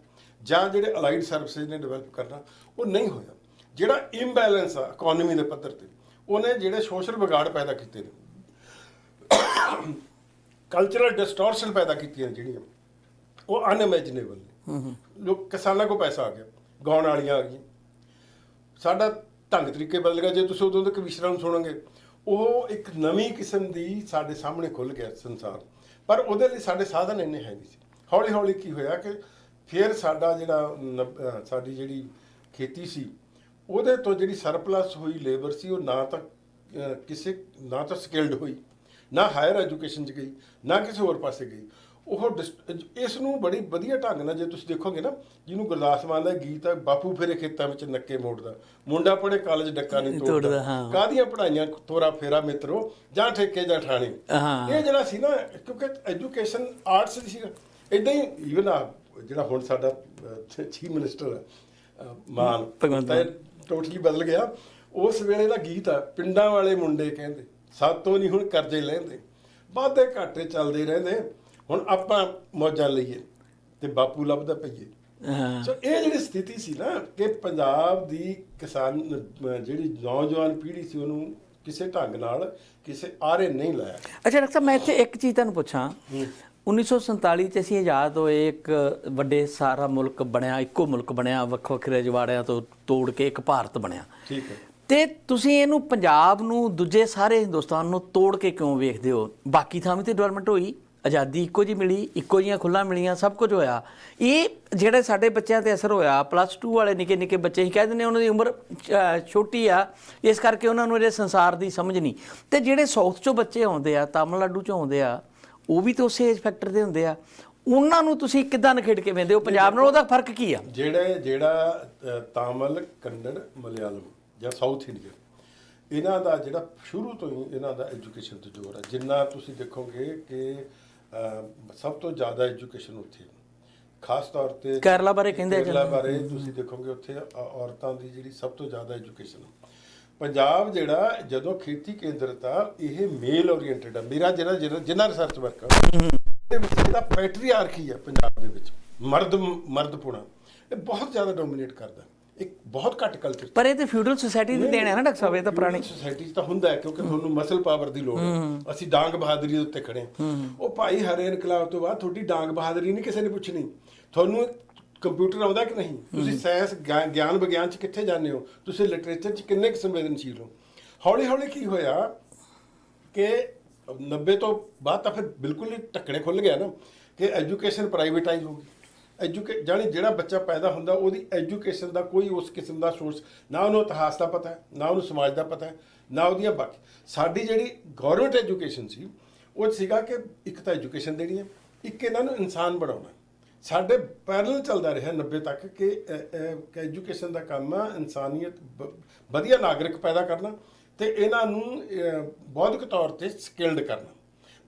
ਜਾਂ ਜਿਹੜੇ ਅਲਾਈਡ ਸਰਵਿਸਿਜ਼ ਨੇ ਡਿਵੈਲਪ ਕਰਨਾ ਉਹ ਨਹੀਂ ਹੋਇਆ। ਜਿਹੜਾ ਇੰਬੈਲੈਂਸ ਆ ਇਕਨੋਮੀ ਦੇ ਪੱਧਰ ਤੇ ਉਹਨੇ ਜਿਹੜੇ ਸੋਸ਼ਲ ਵਿਗਾੜ ਪੈਦਾ ਕੀਤੇ ਨੇ ਕਲਚਰਲ ਡਿਸਟੋਰਸ਼ਨ ਪੈਦਾ ਕੀਤੀਆਂ ਜਿਹੜੀਆਂ ਉਹ ਅਨਇਮੇਜਿਨੇਬਲ ਨੇ। ਲੋਕ ਕਿਸਾਨਾਂ ਕੋ ਪੈਸਾ ਆ ਗਿਆ ਗਾਉਣ ਵਾਲੀਆਂ ਆ ਗਈਆਂ। ਸਾਡਾ ਢੰਗ ਤਰੀਕੇ ਬਦਲ ਗਿਆ। ਜੇ ਤੁਸੀਂ ਉਦੋਂ ਦੇ ਕਵਿਸ਼ਰਾਂ ਨੂੰ ਸੁਣੋਗੇ ਉਹ ਇੱਕ ਨਵੀਂ ਕਿਸਮ ਦੀ ਸਾਡੇ ਸਾਹਮਣੇ ਖੁੱਲ ਗਿਆ ਸੰਸਾਰ। ਪਰ ਉਹਦੇ ਲਈ ਸਾਡੇ ਸਾਧਨ ਇੰਨੇ ਹੈ ਨਹੀਂ ਸੀ। ਹੌਲੀ ਹੌਲੀ ਕੀ ਹੋਇਆ ਕਿ ਫਿਰ ਸਾਡਾ ਜਿਹੜਾ ਸਾਡੀ ਜਿਹੜੀ ਖੇਤੀ ਸੀ ਉਹਦੇ ਤੋਂ ਜਿਹੜੀ ਸਰਪਲਸ ਹੋਈ ਲੇਬਰ ਸੀ ਉਹ ਨਾ ਤਾਂ ਕਿਸੇ ਨਾ ਤਾਂ ਸਕਿਲਡ ਹੋਈ ਨਾ ਹਾਇਰ ਐਜੂਕੇਸ਼ਨ 'ਚ ਗਈ ਨਾ ਕਿਸੇ ਹੋਰ ਪਾਸੇ ਗਈ ਉਹ ਇਸ ਨੂੰ ਬੜੀ ਵਧੀਆ ਢੰਗ ਨਾਲ ਜੇ ਤੁਸੀਂ ਦੇਖੋਗੇ ਨਾ ਜਿਹਨੂੰ ਗੁਰਦਾਸ ਮਾਨ ਦਾ ਗੀਤ ਹੈ ਬਾਪੂ ਫੇਰੇ ਖੇਤਾਂ ਵਿੱਚ ਨੱਕੇ ਮੋੜਦਾ ਮੁੰਡਾ ਪੜੇ ਕਾਲਜ ਡੱਕਾ ਨਹੀਂ ਤੋੜਦਾ। ਕਾਹਦੀਆਂ ਪੜਾਈਆਂ ਤੋਰਾ ਫੇਰਾ ਮਿੱਤਰੋ ਜਾਂ ਠੇਕੇ ਜਾਂ ਠਾਣੇ। ਇਹ ਜਿਹੜਾ ਸੀ ਨਾ ਕਿਉਂਕਿ ਐਜੂਕੇਸ਼ਨ ਆਰਟਸ ਦੀ ਸੀ ਇਦਾਂ ਹੀ ਈਵਨ ਆ ਜਿਹੜਾ ਹੁਣ ਸਾਡਾ ਚੀਫ ਮਿਨਿਸਟਰ ਹੈ ਮਾਨ ਭਗਵੰਤ। ਟੋਟਲੀ ਬਦਲ ਗਿਆ। ਉਸ ਵੇਲੇ ਦਾ ਗੀਤ ਆ ਪਿੰਡਾਂ ਵਾਲੇ ਮੁੰਡੇ ਕਹਿੰਦੇ ਸਾਤੋਂ ਨਹੀਂ ਹੁਣ ਕਰਜ਼ੇ ਲੈਂਦੇ ਵਾਧੇ ਘਾਟੇ ਚੱਲਦੇ ਰਹਿੰਦੇ ਹੁਣ ਆਪਾਂ ਮੌਜਾਂ ਲਈਏ ਤੇ ਬਾਪੂ ਲੱਭਦਾ ਪਈਏ। ਸੋ ਇਹ ਜਿਹੜੀ ਸਥਿਤੀ ਸੀ ਨਾ ਕਿ ਪੰਜਾਬ ਦੀ ਕਿਸਾਨ ਜਿਹੜੀ ਨੌਜਵਾਨ ਪੀੜ੍ਹੀ ਸੀ ਉਹਨੂੰ ਕਿਸੇ ਢੰਗ ਨਾਲ ਕਿਸੇ ਆਰੇ ਨਹੀਂ ਲਾਇਆ। ਅੱਛਾ ਡਾਕਟਰ ਸਾਹਿਬ ਮੈਂ ਇੱਥੇ ਇੱਕ ਚੀਜ਼ ਤੁਹਾਨੂੰ ਪੁੱਛਾਂ। 1947 ਚ ਅਸੀਂ ਆਜ਼ਾਦ ਹੋਏ ਇੱਕ ਵੱਡੇ ਸਾਰਾ ਮੁਲਕ ਬਣਿਆ ਇੱਕੋ ਮੁਲਕ ਬਣਿਆ ਵੱਖ ਵੱਖ ਰਜਵਾੜਿਆਂ ਤੋਂ ਤੋੜ ਕੇ ਇੱਕ ਭਾਰਤ ਬਣਿਆ। ਠੀਕ ਹੈ। ਤੇ ਤੁਸੀਂ ਇਹਨੂੰ ਪੰਜਾਬ ਨੂੰ ਦੂਜੇ ਸਾਰੇ ਹਿੰਦੁਸਤਾਨ ਨੂੰ ਤੋੜ ਕੇ ਕਿਉਂ ਵੇਖਦੇ ਹੋ? ਬਾਕੀ ਥਾਂ ਵੀ ਤੇ ਡਿਵੈਲਪਮੈਂਟ ਹੋਈ ਆਜ਼ਾਦੀ ਇੱਕੋ ਜੀ ਮਿਲੀ ਇੱਕੋ ਜੀਆਂ ਖੁੱਲਾਂ ਮਿਲੀਆਂ ਸਭ ਕੁਝ ਹੋਇਆ। ਇਹ ਜਿਹੜੇ ਸਾਡੇ ਬੱਚਿਆਂ ਤੇ ਅਸਰ ਹੋਇਆ ਪਲੱਸ 2 ਵਾਲੇ ਨਿੱਕੇ ਨਿੱਕੇ ਬੱਚੇ ਹੀ ਕਹਿ ਦਿੰਦੇ ਉਹਨਾਂ ਦੀ ਉਮਰ ਛੋਟੀ ਆ ਇਸ ਕਰਕੇ ਉਹਨਾਂ ਨੂੰ ਇਹਦੇ ਸੰਸਾਰ ਦੀ ਸਮਝ ਨਹੀਂ। ਤੇ ਜਿਹੜੇ ਸਾਊਥ ਚੋਂ ਬੱਚੇ ਆਉਂਦੇ ਆ ਤਾਮਿਲਨਾਡੂ ਚੋਂ ਆਉਂਦੇ ਆ ਉਹ ਵੀ ਤਾਂ ਉਸੇ ਏਜ ਫੈਕਟਰ ਦੇ ਹੁੰਦੇ ਆ। ਉਹਨਾਂ ਨੂੰ ਤੁਸੀਂ ਕਿੱਦਾਂ ਨਖੇੜ ਕੇ ਵੇਂਦੇ ਹੋ ਪੰਜਾਬ ਨਾਲ ਉਹਦਾ ਫ਼ਰਕ ਕੀ ਆ? ਜਿਹੜੇ ਜਿਹੜਾ ਤਾਮਿਲ ਕੰਨੜ ਮਲਿਆਲਮ ਜਾਂ ਸਾਊਥ ਇੰਡੀਆ ਇਹਨਾਂ ਦਾ ਜਿਹੜਾ ਸ਼ੁਰੂ ਤੋਂ ਹੀ ਇਹਨਾਂ ਦਾ ਐਜੂਕੇਸ਼ਨ ਤੇ ਜ਼ੋਰ ਹੈ ਜਿੰਨਾ ਤੁਸੀਂ ਦੇਖੋਗੇ ਕਿ ਸਭ ਤੋਂ ਜ਼ਿਆਦਾ ਐਜੂਕੇਸ਼ਨ ਉੱਥੇ ਖਾਸ ਤੌਰ ਤੇ ਕੇਰਲਾ ਬਾਰੇ ਕਹਿੰਦੇ ਕੇਰਲਾ ਬਾਰੇ ਤੁਸੀਂ ਦੇਖੋਗੇ ਉੱਥੇ ਔਰਤਾਂ ਦੀ ਜਿਹੜੀ ਸਭ ਤੋਂ ਜ਼ਿਆਦਾ ਐਜੂਕੇਸ਼ਨ ਪੰਜਾਬ ਜਿਹੜਾ ਜਦੋਂ ਖੇਤੀ ਕੇਂਦਰਿਤ ਆ ਇਹ ਮੇਲ ਓਰੀਐਂਟਡ ਆ। ਮੇਰਾ ਜਿਹੜਾ ਜਿਹੜਾ- ਜਿੰਨਾ ਰਿਸਰਚ ਵਰਕ ਆ ਦੇ ਵਿੱਚ ਜਿਹੜਾ ਪੈਟਰੀਆਰਕੀ ਹੈ ਪੰਜਾਬ ਦੇ ਵਿੱਚ ਮਰਦ ਮਰਦਪੁਣਾ ਇਹ ਬਹੁਤ ਜ਼ਿਆਦਾ ਡੋਮੀਨੇਟ ਕਰਦਾ। ਇੱਕ ਬਹੁਤ ਘੱਟ ਕਲਚਰ ਪਰ ਇਹ ਤੇ ਫਿਊਡਲ ਸੁਸਾਇਟੀ ਦੇ ਦੇਣ ਆ ਨਾ ਡਾਕਟਰ ਸਾਹਿਬ ਇਹ ਤਾਂ ਪੁਰਾਣੀ। ਸੋਸਾਇਟੀ ਤਾਂ ਹੁੰਦਾ ਹੈ ਕਿਉਂਕਿ ਤੁਹਾਨੂੰ ਮਸਲ ਪਾਵਰ ਦੀ ਲੋੜ ਹੈ। ਅਸੀਂ ਡਾਂਗ ਬਹਾਦਰੀ ਦੇ ਉੱਤੇ ਖੜੇ ਹਾਂ। ਉਹ ਭਾਈ ਹਰੇ ਇਨਕਲਾਬ ਤੋਂ ਬਾਅਦ ਤੁਹਾਡੀ ਡਾਂਗ ਬਹਾਦਰੀ ਨਹੀਂ ਕਿਸੇ ਨੇ ਪੁੱਛਣੀ। ਤੁਹਾਨੂੰ ਕੰਪਿਊਟਰ ਆਉਂਦਾ ਕਿ ਨਹੀਂ? ਤੁਸੀਂ ਸਾਇੰਸ ਗਿਆਨ ਵਿਗਿਆਨ 'ਚ ਕਿੱਥੇ ਜਾਂਦੇ ਹੋ? ਤੁਸੀਂ ਲਿਟਰੇਚਰ 'ਚ ਕਿੰਨੇ ਕੁ ਸੰਵੇਦਨਸ਼ੀਲ ਹੋ? ਹੌਲੀ ਹੌਲੀ ਕੀ ਹੋਇਆ ਕਿ 90 ਤੋਂ ਬਾਅਦ ਤਾਂ ਫਿਰ ਬਿਲਕੁਲ ਹੀ ਟੱਕਣੇ ਖੁੱਲ ਗਿਆ ਨਾ ਕਿ ਐਜੂਕੇਸ਼ਨ ਪ੍ਰਾਈਵੇਟਾਈਜ਼ ਹੋ ਗਈ। ਐਜੂਕੇ ਜਾਨੀ ਜਿਹੜਾ ਬੱਚਾ ਪੈਦਾ ਹੁੰਦਾ ਉਹਦੀ ਐਜੂਕੇਸ਼ਨ ਦਾ ਕੋਈ ਉਸ ਕਿਸਮ ਦਾ ਸੋਰਸ ਨਾ ਉਹਨੂੰ ਇਤਿਹਾਸ ਦਾ ਪਤਾ ਹੈ ਨਾ ਉਹਨੂੰ ਸਮਾਜ ਦਾ ਪਤਾ ਹੈ ਨਾ ਉਹਦੀਆਂ ਬਾਕੀ। ਸਾਡੀ ਜਿਹੜੀ ਗਵਰਨਮੈਂਟ ਐਜੂਕੇਸ਼ਨ ਸੀ ਉਹ ਸੀਗਾ ਕਿ ਇੱਕ ਤਾਂ ਐਜੂਕੇਸ਼ਨ ਦੇਣੀ ਹੈ ਇੱਕ ਇਹਨਾਂ ਨੂੰ ਇਨਸਾਨ ਬਣਾਉਣਾ ਸਾਡੇ ਪੈਰਲਲ ਚੱਲਦਾ ਰਿਹਾ 90 ਤੱਕ ਕਿ ਐਜੂਕੇਸ਼ਨ ਦਾ ਕੰਮ ਆ, ਇਨਸਾਨੀਅਤ ਵਧੀਆ ਨਾਗਰਿਕ ਪੈਦਾ ਕਰਨਾ ਤੇ ਇਹਨਾਂ ਨੂੰ ਬੌਧਿਕ ਤੌਰ ਤੇ ਸਕਿਲਡ ਕਰਨਾ।